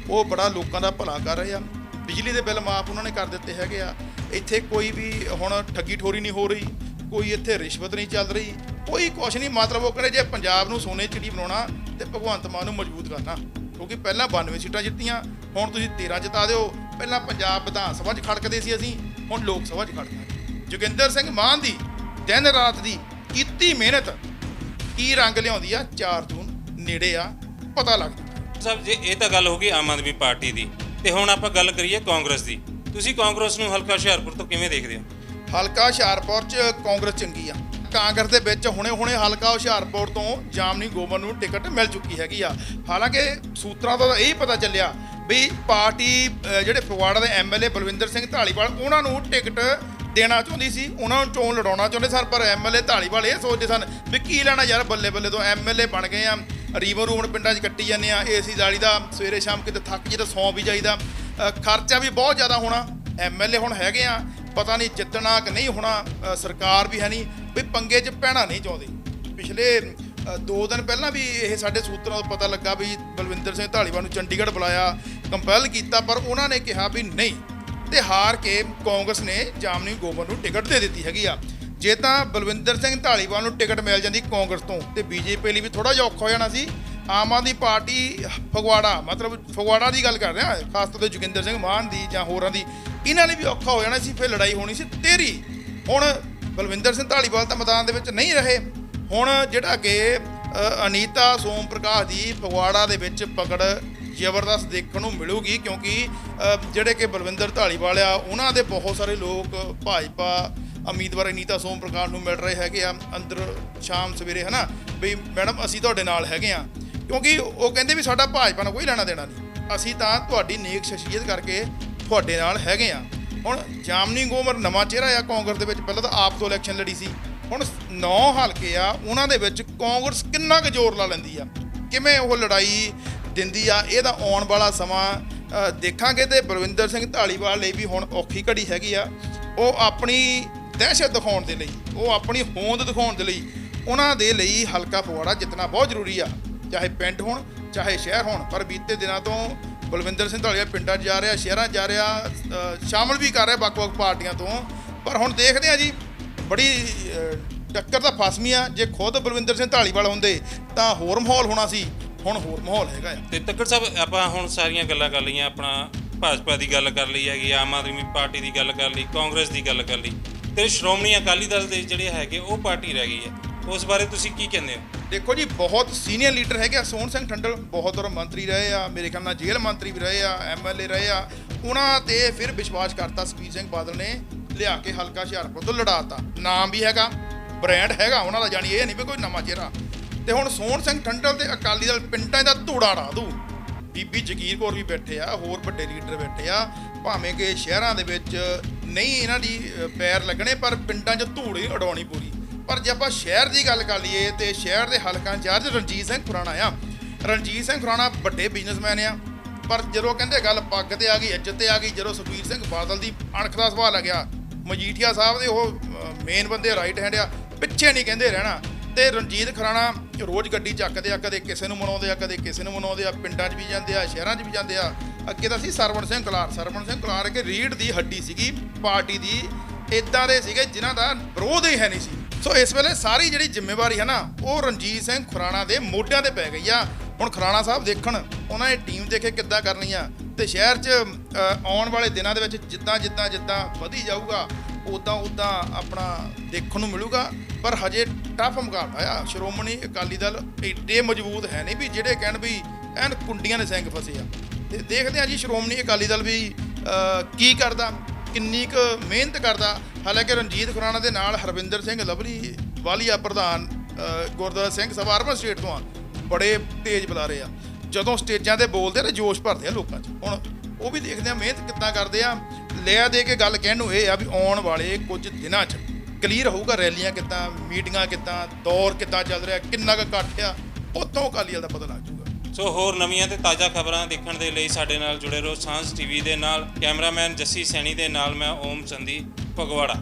ਉਹ ਬੜਾ ਲੋਕਾਂ ਦਾ ਭਲਾ ਕਰ ਰਹੇ ਆ। ਬਿਜਲੀ ਦੇ ਬਿੱਲ ਮਾਫ ਉਹਨਾਂ ਨੇ ਕਰ ਦਿੱਤੇ ਹੈਗੇ ਆ। ਇੱਥੇ ਕੋਈ ਵੀ ਹੁਣ ਠੱਗੀ ਠੋਰੀ ਨਹੀਂ ਹੋ ਰਹੀ, ਕੋਈ ਇੱਥੇ ਰਿਸ਼ਵਤ ਨਹੀਂ ਚੱਲ ਰਹੀ, ਕੋਈ ਕੁਛ ਨਹੀਂ, ਮਤਲਬ ਉਹ ਕਹਿੰਦੇ ਜੇ ਪੰਜਾਬ ਨੂੰ ਸੋਨੇ ਚਿੜੀ ਬਣਾਉਣਾ ਤੇ ਭਗਵੰਤ ਮਾਨ ਨੂੰ ਮਜ਼ਬੂਤ ਕਰਨਾ, ਕਿਉਂਕਿ ਪਹਿਲਾਂ 92 ਸੀਟਾਂ ਜਿੱਤੀਆਂ, ਹੁਣ ਤੁਸੀਂ 13 ਜਿਤਾ ਦਿਓ, ਪਹਿਲਾਂ ਪੰਜਾਬ ਵਿਧਾਨ ਸਭਾ 'ਚ ਖੜਕਦੇ ਸੀ ਅਸੀਂ, ਹੁਣ ਲੋਕ ਸਭਾ 'ਚ ਖੜਕਾਂਗੇ ਜੋਗਿੰਦਰ ਸਿੰਘ ਮਾਨ ਦੀ ਦਿਨ ਰਾਤ ਦੀ ਕੀਤੀ ਮਿਹਨਤ, ਕੀ ਰੰਗ ਲਿਆਉਂਦੀ ਆ? 4 ਜੂਨ ਨੇੜੇ ਆ, ਪਤਾ ਲੱਗਦਾ ਜਾਂਦਾ। ਜੇ ਇਹ ਤਾਂ ਗੱਲ ਹੋ ਗਈ ਆਮ ਆਦਮੀ ਪਾਰਟੀ ਦੀ, ਤੇ ਹੁਣ ਆਪਾਂ ਗੱਲ ਕਰੀਏ ਕਾਂਗਰਸ ਦੀ ਤੁਸੀਂ ਕਾਂਗਰਸ ਨੂੰ ਹਲਕਾ ਹੁਸ਼ਿਆਰਪੁਰ ਤੋਂ ਕਿਵੇਂ ਦੇਖਦੇ ਹੋ? ਹਲਕਾ ਹੁਸ਼ਿਆਰਪੁਰ ਚ ਕਾਂਗਰਸ ਚੰਗੀ ਆ। ਕਾਂਗਰਸ ਦੇ ਵਿੱਚ ਹੁਣੇ-ਹੁਣੇ ਹਲਕਾ ਹੁਸ਼ਿਆਰਪੁਰ ਤੋਂ ਜਾਮਨੀ ਗੋਬਰ ਨੂੰ ਟਿਕਟ ਮਿਲ ਚੁੱਕੀ ਹੈਗੀ ਆ। ਹਾਲਾਂਕਿ ਸੂਤਰਾਂ ਤੋਂ ਇਹ ਪਤਾ ਚੱਲਿਆ ਵੀ ਪਾਰਟੀ ਜਿਹੜੇ ਫਗਵਾੜਾ ਦੇ ਐਮਐਲਏ ਬਲਵਿੰਦਰ ਸਿੰਘ ਢਾਲੀਵਾਲ ਉਹਨਾਂ ਨੂੰ ਟਿਕਟ ਦੇਣਾ ਚਾਹੁੰਦੀ ਸੀ। ਉਹਨਾਂ ਨੂੰ ਚੋਣ ਲੜਾਉਣਾ ਚਾਹੁੰਦੇ ਸਨ, ਪਰ ਐਮਐਲਏ ਢਾਲੀਵਾਲ ਇਹ ਸੋਚਦੇ ਸਨ ਵੀ ਕੀ ਲੈਣਾ ਯਾਰ, ਬੱਲੇ ਬੱਲੇ ਤੋਂ ਐਮਐਲਏ ਬਣ ਗਏ ਆ। ਰੀਵਰ ਰੂਮਨ ਪਿੰਡਾਂ 'ਚ ਕੱਟੀ ਜਾਂਦੇ ਆ। ਏਸੀ ਜਾਲੀ ਦਾ ਸਵੇਰੇ ਸ਼ਾਮ ਕਿਤੇ ਥੱਕ ਜੇ ਤਾਂ ਸੌਂ ਵੀ ਜਾਈਦਾ। ਖਰਚਾ ਵੀ ਬਹੁਤ ਜ਼ਿਆਦਾ ਹੋਣਾ। ਐਮਐਲਏ ਹੁਣ ਹੈਗੇ ਆ ਪਤਾ ਨਹੀਂ ਜਿੱਤਣਾ ਕਿ ਨਹੀਂ ਹੋਣਾ ਸਰਕਾਰ ਵੀ ਹੈ ਨਹੀਂ ਵੀ ਪੰਗੇ 'ਚ ਪੈਣਾ ਨਹੀਂ ਚਾਹੁੰਦੀ। ਪਿਛਲੇ ਅ, ਦੋ ਦਿਨ ਪਹਿਲਾਂ ਵੀ ਇਹ ਸਾਡੇ ਸੂਤਰਾਂ ਤੋਂ ਪਤਾ ਲੱਗਾ ਵੀ ਬਲਵਿੰਦਰ ਸਿੰਘ ਢਾਲੀਵਾਲ ਨੂੰ ਚੰਡੀਗੜ੍ਹ ਬੁਲਾਇਆ ਕੰਪੈਲ ਕੀਤਾ ਪਰ ਉਹਨਾਂ ਨੇ ਕਿਹਾ ਵੀ ਨਹੀਂ। ਤੇ ਹਾਰ ਕੇ ਕਾਂਗਰਸ ਨੇ ਜਾਮਨੀ ਗੋਬਰ ਨੂੰ ਟਿਕਟ ਦੇ ਦਿੱਤੀ ਹੈਗੀ ਆ। ਜੇ ਤਾਂ ਬਲਵਿੰਦਰ ਸਿੰਘ ਢਾਲੀਵਾਲ ਨੂੰ ਟਿਕਟ ਮਿਲ ਜਾਂਦੀ ਕਾਂਗਰਸ ਤੋਂ ਤੇ ਬੀਜੇਪੀ ਲਈ ਵੀ ਥੋੜਾ ਜਿਹਾ ਔਖਾ ਹੋ ਜਾਣਾ ਸੀ। ਆਮ ਆਦਮੀ ਪਾਰਟੀ ਫਗਵਾੜਾ, ਮਤਲਬ ਫਗਵਾੜਾ ਦੀ ਗੱਲ ਕਰ ਰਿਹਾ, ਖਾਸ ਤੌਰ ਤੇ ਜੋਗਿੰਦਰ ਸਿੰਘ ਮਾਨ ਦੀ ਜਾਂ ਹੋਰਾਂ ਦੀ, ਇਹਨਾਂ ਨੇ ਵੀ ਔਖਾ ਹੋ ਜਾਣਾ ਸੀ, ਫਿਰ ਲੜਾਈ ਹੋਣੀ ਸੀ, ਤੇਰੀ। ਹੁਣ ਬਲਵਿੰਦਰ ਸਿੰਘ ਢਾਲੀਵਾਲ ਤਾਂ ਮੈਦਾਨ ਦੇ ਵਿੱਚ ਨਹੀਂ ਰਹੇ। ਹੁਣ ਜਿਹੜਾ ਕਿ ਅਨੀਤਾ ਸੋਮ ਪ੍ਰਕਾਸ਼ ਦੀ ਫਗਵਾੜਾ ਦੇ ਵਿੱਚ ਪਕੜ ਜ਼ਬਰਦਸਤ ਦੇਖਣ ਨੂੰ ਮਿਲੂਗੀ, ਕਿਉਂਕਿ ਜਿਹੜੇ ਕਿ ਬਲਵਿੰਦਰ ਢਾਲੀਵਾਲ ਆ, ਉਹਨਾਂ ਦੇ ਬਹੁਤ ਸਾਰੇ ਲੋਕ, ਭਾਜਪਾ ਉਮੀਦਵਾਰ ਅਨੀਤਾ ਸੋਮ ਪ੍ਰਕਾਸ਼ ਨੂੰ ਮਿਲ ਰਹੇ ਹੈਗੇ ਆ, ਅੰਦਰ ਸ਼ਾਮ ਸਵੇਰੇ, ਹਨਾ? ਵੀ ਮੈਡਮ, ਅਸੀਂ ਤੁਹਾਡੇ ਨਾਲ ਹੈਗੇ ਆ। ਕਿਉਂਕਿ ਉਹ ਕਹਿੰਦੇ ਵੀ ਸਾਡਾ ਭਾਜਪਾ ਨਾਲ ਕੋਈ ਲੈਣਾ ਦੇਣਾ ਨਹੀਂ। ਅਸੀਂ ਤਾਂ ਤੁਹਾਡੀ ਨੇਕ ਸ਼ਖਸੀਅਤ ਕਰਕੇ ਤੁਹਾਡੇ ਨਾਲ ਹੈਗੇ ਆ ਹੁਣ ਜਾਮਨੀ ਗੋਮਰ ਨਵਾਂ ਚਿਹਰਾ ਆ ਕਾਂਗਰਸ ਦੇ ਵਿੱਚ, ਪਹਿਲਾਂ ਤਾਂ ਆਪ ਤੋਂ ਇਲੈਕਸ਼ਨ ਲੜੀ ਸੀ। ਹੁਣ ਨੌ ਹਲਕੇ ਆ, ਉਹਨਾਂ ਦੇ ਵਿੱਚ ਕਾਂਗਰਸ ਕਿੰਨਾ ਕੁ ਜ਼ੋਰ ਲਾ ਲੈਂਦੀ ਆ? ਕਿਵੇਂ ਉਹ ਲੜਾਈ ਦਿੰਦੀ ਆ? ਇਹਦਾ ਆਉਣ ਵਾਲਾ ਸਮਾਂ ਦੇਖਾਂਗੇ ਤੇ ਬਲਵਿੰਦਰ ਸਿੰਘ ਢਾਲੀਵਾਲ ਲਈ ਵੀ ਹੁਣ ਔਖੀ ਘੜੀ ਹੈਗੀ ਆ। ਉਹ ਆਪਣੀ ਦਹਿਸ਼ਤ ਦਿਖਾਉਣ ਦੇ ਲਈ, ਉਹ ਆਪਣੀ ਹੋਂਦ ਦਿਖਾਉਣ ਦੇ ਲਈ, ਉਹਨਾਂ ਦੇ ਲਈ ਹਲਕਾ ਫਗਵਾੜਾ ਜਿੱਤਣਾ ਬਹੁਤ ਜ਼ਰੂਰੀ ਆ। ਚਾਹੇ ਪਿੰਡ ਹੋਣ ਚਾਹੇ ਸ਼ਹਿਰ ਹੋਣ ਪਰ ਬੀਤੇ ਦਿਨਾਂ ਤੋਂ ਬਲਵਿੰਦਰ ਸਿੰਘ ਧਾਲੀਆ ਪਿੰਡਾਂ 'ਚ ਜਾ ਰਿਹਾ ਸ਼ਹਿਰਾਂ 'ਚ ਜਾ ਰਿਹਾ ਅ, ਸ਼ਾਮਲ ਵੀ ਕਰ ਰਿਹਾ ਵੱਖ-ਵੱਖ ਪਾਰਟੀਆਂ ਤੋਂ। ਪਰ ਹੁਣ ਦੇਖਦੇ ਆ ਜੀ ਬੜੀ ਟੱਕਰ ਤਾਂ ਫਾਸਮੀ ਆ। ਜੇ ਖੁਦ ਬਲਵਿੰਦਰ ਸਿੰਘ ਢਾਲੀਵਾਲ ਹੁੰਦੇ ਤਾਂ ਹੋਰ ਮਾਹੌਲ ਹੋਣਾ ਸੀ। ਹੁਣ ਹੋਰ ਮਾਹੌਲ ਹੈਗਾ ਆ। ਤੇ ਤੱਕੜ ਸਾਹਿਬ ਆਪਾਂ ਹੁਣ ਸਾਰੀਆਂ ਗੱਲਾਂ ਕਰ ਲਈਆਂ ਆਪਣਾ ਭਾਜਪਾ ਦੀ ਗੱਲ ਕਰ ਲਈ ਹੈਗੀ ਆਮ ਆਦਮੀ ਪਾਰਟੀ ਦੀ ਗੱਲ ਕਰ ਲਈ ਕਾਂਗਰਸ ਦੀ ਗੱਲ ਕਰ ਲਈ। ਤੇ ਸ਼੍ਰੋਮਣੀ ਅਕਾਲੀ ਦਲ ਦੇ ਜਿਹੜੇ ਹੈਗੇ ਉਹ ਪਾਰਟੀ ਰਹਿ ਗਈ ਹੈ। ਉਸ ਬਾਰੇ ਤੁਸੀਂ ਕੀ ਕਹਿੰਦੇ ਹੋ? ਦੇਖੋ ਜੀ, ਬਹੁਤ ਸੀਨੀਅਰ ਲੀਡਰ ਹੈਗੇ ਆ, ਸੋਹਣ ਸਿੰਘ ਠੰਡਲ, ਬਹੁਤ ਵਾਰ ਮੰਤਰੀ ਰਹੇ ਆ, ਮੇਰੇ ਖਿਆਲ ਨਾਲ ਜੇਲ੍ਹ ਮੰਤਰੀ ਵੀ ਰਹੇ ਆ ਐਮਐਲਏ ਰਹੇ ਆ, ਉਹਨਾਂ ਤੇ ਫਿਰ ਵਿਸ਼ਵਾਸ ਕਰਤਾ ਸੁਖਬੀਰ ਸਿੰਘ ਬਾਦਲ ਨੇ, ਲਿਆ ਕੇ ਹਲਕਾ ਹੁਸ਼ਿਆਰਪੁਰ ਤੋਂ ਲੜਾਤਾ। ਨਾਮ ਵੀ ਹੈਗਾ ਬ੍ਰਾਂਡ ਹੈਗਾ ਉਹਨਾਂ ਦਾ ਜਾਣੀ ਇਹ ਨਹੀਂ ਵੀ ਕੋਈ ਨਵਾਂ ਚਿਹਰਾ। ਤੇ ਹੁਣ ਸੋਹਣ ਸਿੰਘ ਠੰਡਲ ਤੇ ਅਕਾਲੀ ਦਲ ਪਿੰਡਾਂ ਦਾ ਧੂੜਾ ਢਾ ਦੂ ਬੀਬੀ ਜਗੀਰ ਕੌਰ ਵੀ ਬੈਠੇ ਆ, ਹੋਰ ਵੱਡੇ ਲੀਡਰ ਬੈਠੇ ਆ, ਭਾਵੇਂ ਕਿ ਸ਼ਹਿਰਾਂ ਦੇ ਵਿੱਚ ਨਹੀਂ ਇਹਨਾਂ ਦੀ ਪੈਰ ਲੱਗਣੇ, ਪਰ ਪਿੰਡਾਂ 'ਚ ਧੂੜ ਹੀ ਉਡਾਉਣੀ ਪੂਰੀ। ਪਰ ਜੇ ਆਪਾਂ ਸ਼ਹਿਰ ਦੀ ਗੱਲ ਕਰ ਲਈਏ ਤੇ ਸ਼ਹਿਰ ਦੇ ਹਲਕਾ ਇੰਚਾਰਜ ਰਣਜੀਤ ਸਿੰਘ ਖੁਰਾਣਾ ਆ। ਰਣਜੀਤ ਸਿੰਘ ਖੁਰਾਣਾ ਵੱਡੇ ਬਿਜ਼ਨਸਮੈਨ ਆ। ਪਰ ਜਦੋਂ ਕਹਿੰਦੇ ਗੱਲ ਪੱਗ ਤੇ ਆ ਗਈ, ਇੱਜ਼ਤ ਤੇ ਆ ਗਈ, ਜਦੋਂ ਸੁਖਬੀਰ ਸਿੰਘ ਬਾਦਲ ਦੀ ਅਣਖ ਦਾ ਸਵਾਲ ਆ ਗਿਆ ਮਜੀਠੀਆ ਸਾਹਿਬ ਦੇ ਉਹ ਮੇਨ ਬੰਦੇ ਰਾਈਟ ਹੈਂਡ ਆ, ਪਿੱਛੇ ਨਹੀਂ ਕਹਿੰਦੇ ਰਹਿਣਾ। ਤੇ ਰਣਜੀਤ ਖਰਾਣਾ ਰੋਜ਼ ਗੱਡੀ ਚੱਕਦੇ ਆ, ਕਦੇ ਕਿਸੇ ਨੂੰ ਮਨਾਉਂਦੇ ਆ, ਕਦੇ ਕਿਸੇ ਨੂੰ ਮਨਾਉਂਦੇ ਆ, ਪਿੰਡਾਂ 'ਚ ਵੀ ਜਾਂਦੇ ਆ, ਸ਼ਹਿਰਾਂ 'ਚ ਵੀ ਜਾਂਦੇ ਆ। ਅੱਗੇ ਤਾਂ ਸੀ ਸਰਵਣ ਸਿੰਘ ਕਲਾਰ, ਸਰਵਣ ਸਿੰਘ ਕਲਾਰ ਕਿ ਰੀੜ ਦੀ ਹੱਡੀ ਸੀਗੀ, ਪਾਰਟੀ ਦੀ ਇਦਾਂ ਦੇ ਸੀਗੇ ਜਿਨ੍ਹਾਂ ਦਾ ਵਿਰੋਧ ਹੀ ਹੈ ਨਹੀਂ ਸੀ। ਸੋ ਇਸ ਵੇਲੇ ਸਾਰੀ ਜਿਹੜੀ ਜ਼ਿੰਮੇਵਾਰੀ ਹੈ ਨਾ, ਉਹ ਰਣਜੀਤ ਸਿੰਘ ਖੁਰਾਣਾ ਦੇ ਮੋਢਿਆਂ ਤੇ ਪੈ ਗਈ ਆ। ਹੁਣ ਖੁਰਾਣਾ ਸਾਹਿਬ ਦੇਖਣ, ਉਹਨਾਂ ਨੇ ਟੀਮ ਦੇਖੇ ਕਿੱਦਾਂ ਕਰਨੀ ਆ। ਤੇ ਸ਼ਹਿਰ 'ਚ ਆਉਣ ਵਾਲੇ ਦਿਨਾਂ ਦੇ ਵਿੱਚ ਜਿੱਦਾਂ ਜਿੱਦਾਂ ਜਿੱਦਾਂ ਵਧੀ ਜਾਊਗਾ ਉਦਾਂ ਉਦਾਂ ਆਪਣਾ ਦੇਖਣ ਨੂੰ ਮਿਲੂਗਾ। ਪਰ ਹਜੇ ਟਫ ਮੁਕਾਬਲਾ ਆ। ਸ਼੍ਰੋਮਣੀ ਅਕਾਲੀ ਦਲ ਏਡੇ ਮਜ਼ਬੂਤ ਹੈ ਨਹੀਂ ਵੀ ਜਿਹੜੇ ਕਹਿਣ ਵੀ ਐਨ ਕੁੰਡੀਆਂ ਦੇ ਸਿੰਘ ਫਸੇ ਆ। ਤੇ ਦੇਖਦੇ ਆ ਜੀ ਸ਼੍ਰੋਮਣੀ ਅਕਾਲੀ ਦਲ ਵੀ ਕੀ ਕਰਦਾ। ਕਿੰਨੀ ਕੁ ਮਿਹਨਤ ਕਰਦਾ। ਹਾਲਾਂਕਿ ਰਣਜੀਤ ਖੁਰਾਣਾ ਦੇ ਨਾਲ ਹਰਵਿੰਦਰ ਸਿੰਘ ਲਵਲੀ ਵਾਲੀਆ ਪ੍ਰਧਾਨ ਗੁਰਦੁਆਰਾ ਸਿੰਘ ਸਭਾ ਅਰਬਨ ਸਟੇਟ ਤੋਂ ਆ, ਬੜੇ ਤੇਜ਼ ਬੁਲਾ ਰਹੇ ਆ। ਜਦੋਂ ਸਟੇਜਾਂ ਤੇ ਬੋਲਦੇ ਨੇ ਜੋਸ਼ ਭਰਦੇ ਆ ਲੋਕਾਂ 'ਚ। ਹੁਣ ਉਹ ਵੀ ਦੇਖਦੇ ਆ ਮਿਹਨਤ ਕਿੱਦਾਂ ਕਰਦੇ ਆ। ਲਿਆ ਦੇ ਕੇ ਗੱਲ ਕਹਿਣ ਨੂੰ ਇਹ ਆ ਵੀ ਆਉਣ ਵਾਲੇ ਕੁਝ ਦਿਨਾਂ 'ਚ ਕਲੀਅਰ ਹੋਊਗਾ ਰੈਲੀਆਂ ਕਿੱਦਾਂ, ਮੀਟਿੰਗਾਂ ਕਿੱਦਾਂ, ਦੌਰ ਕਿੱਦਾਂ ਚੱਲ ਰਿਹਾ, ਕਿੰਨਾ ਕੁ ਇਕੱਠ ਆ ਉਤੋਂ ਅਕਾਲੀ ਦਲ ਦਾ ਪਤਾ ਲੱਗ ਜਾਊਗਾ। ਸੋ ਹੋਰ ਨਵੀਆਂ ਤੇ ਤਾਜ਼ਾ ਖਬਰਾਂ ਦੇਖਣ ਦੇ ਲਈ ਸਾਡੇ ਨਾਲ ਜੁੜੇ ਰਹੋ ਸਾਂਝ ਟੀਵੀ ਦੇ ਨਾਲ ਕੈਮਰਾਮੈਨ ਜੱਸੀ ਸੈਣੀ ਦੇ ਨਾਲ ਮੈਂ ਓਮ ਚੰਦੀ ਫਗਵਾੜਾ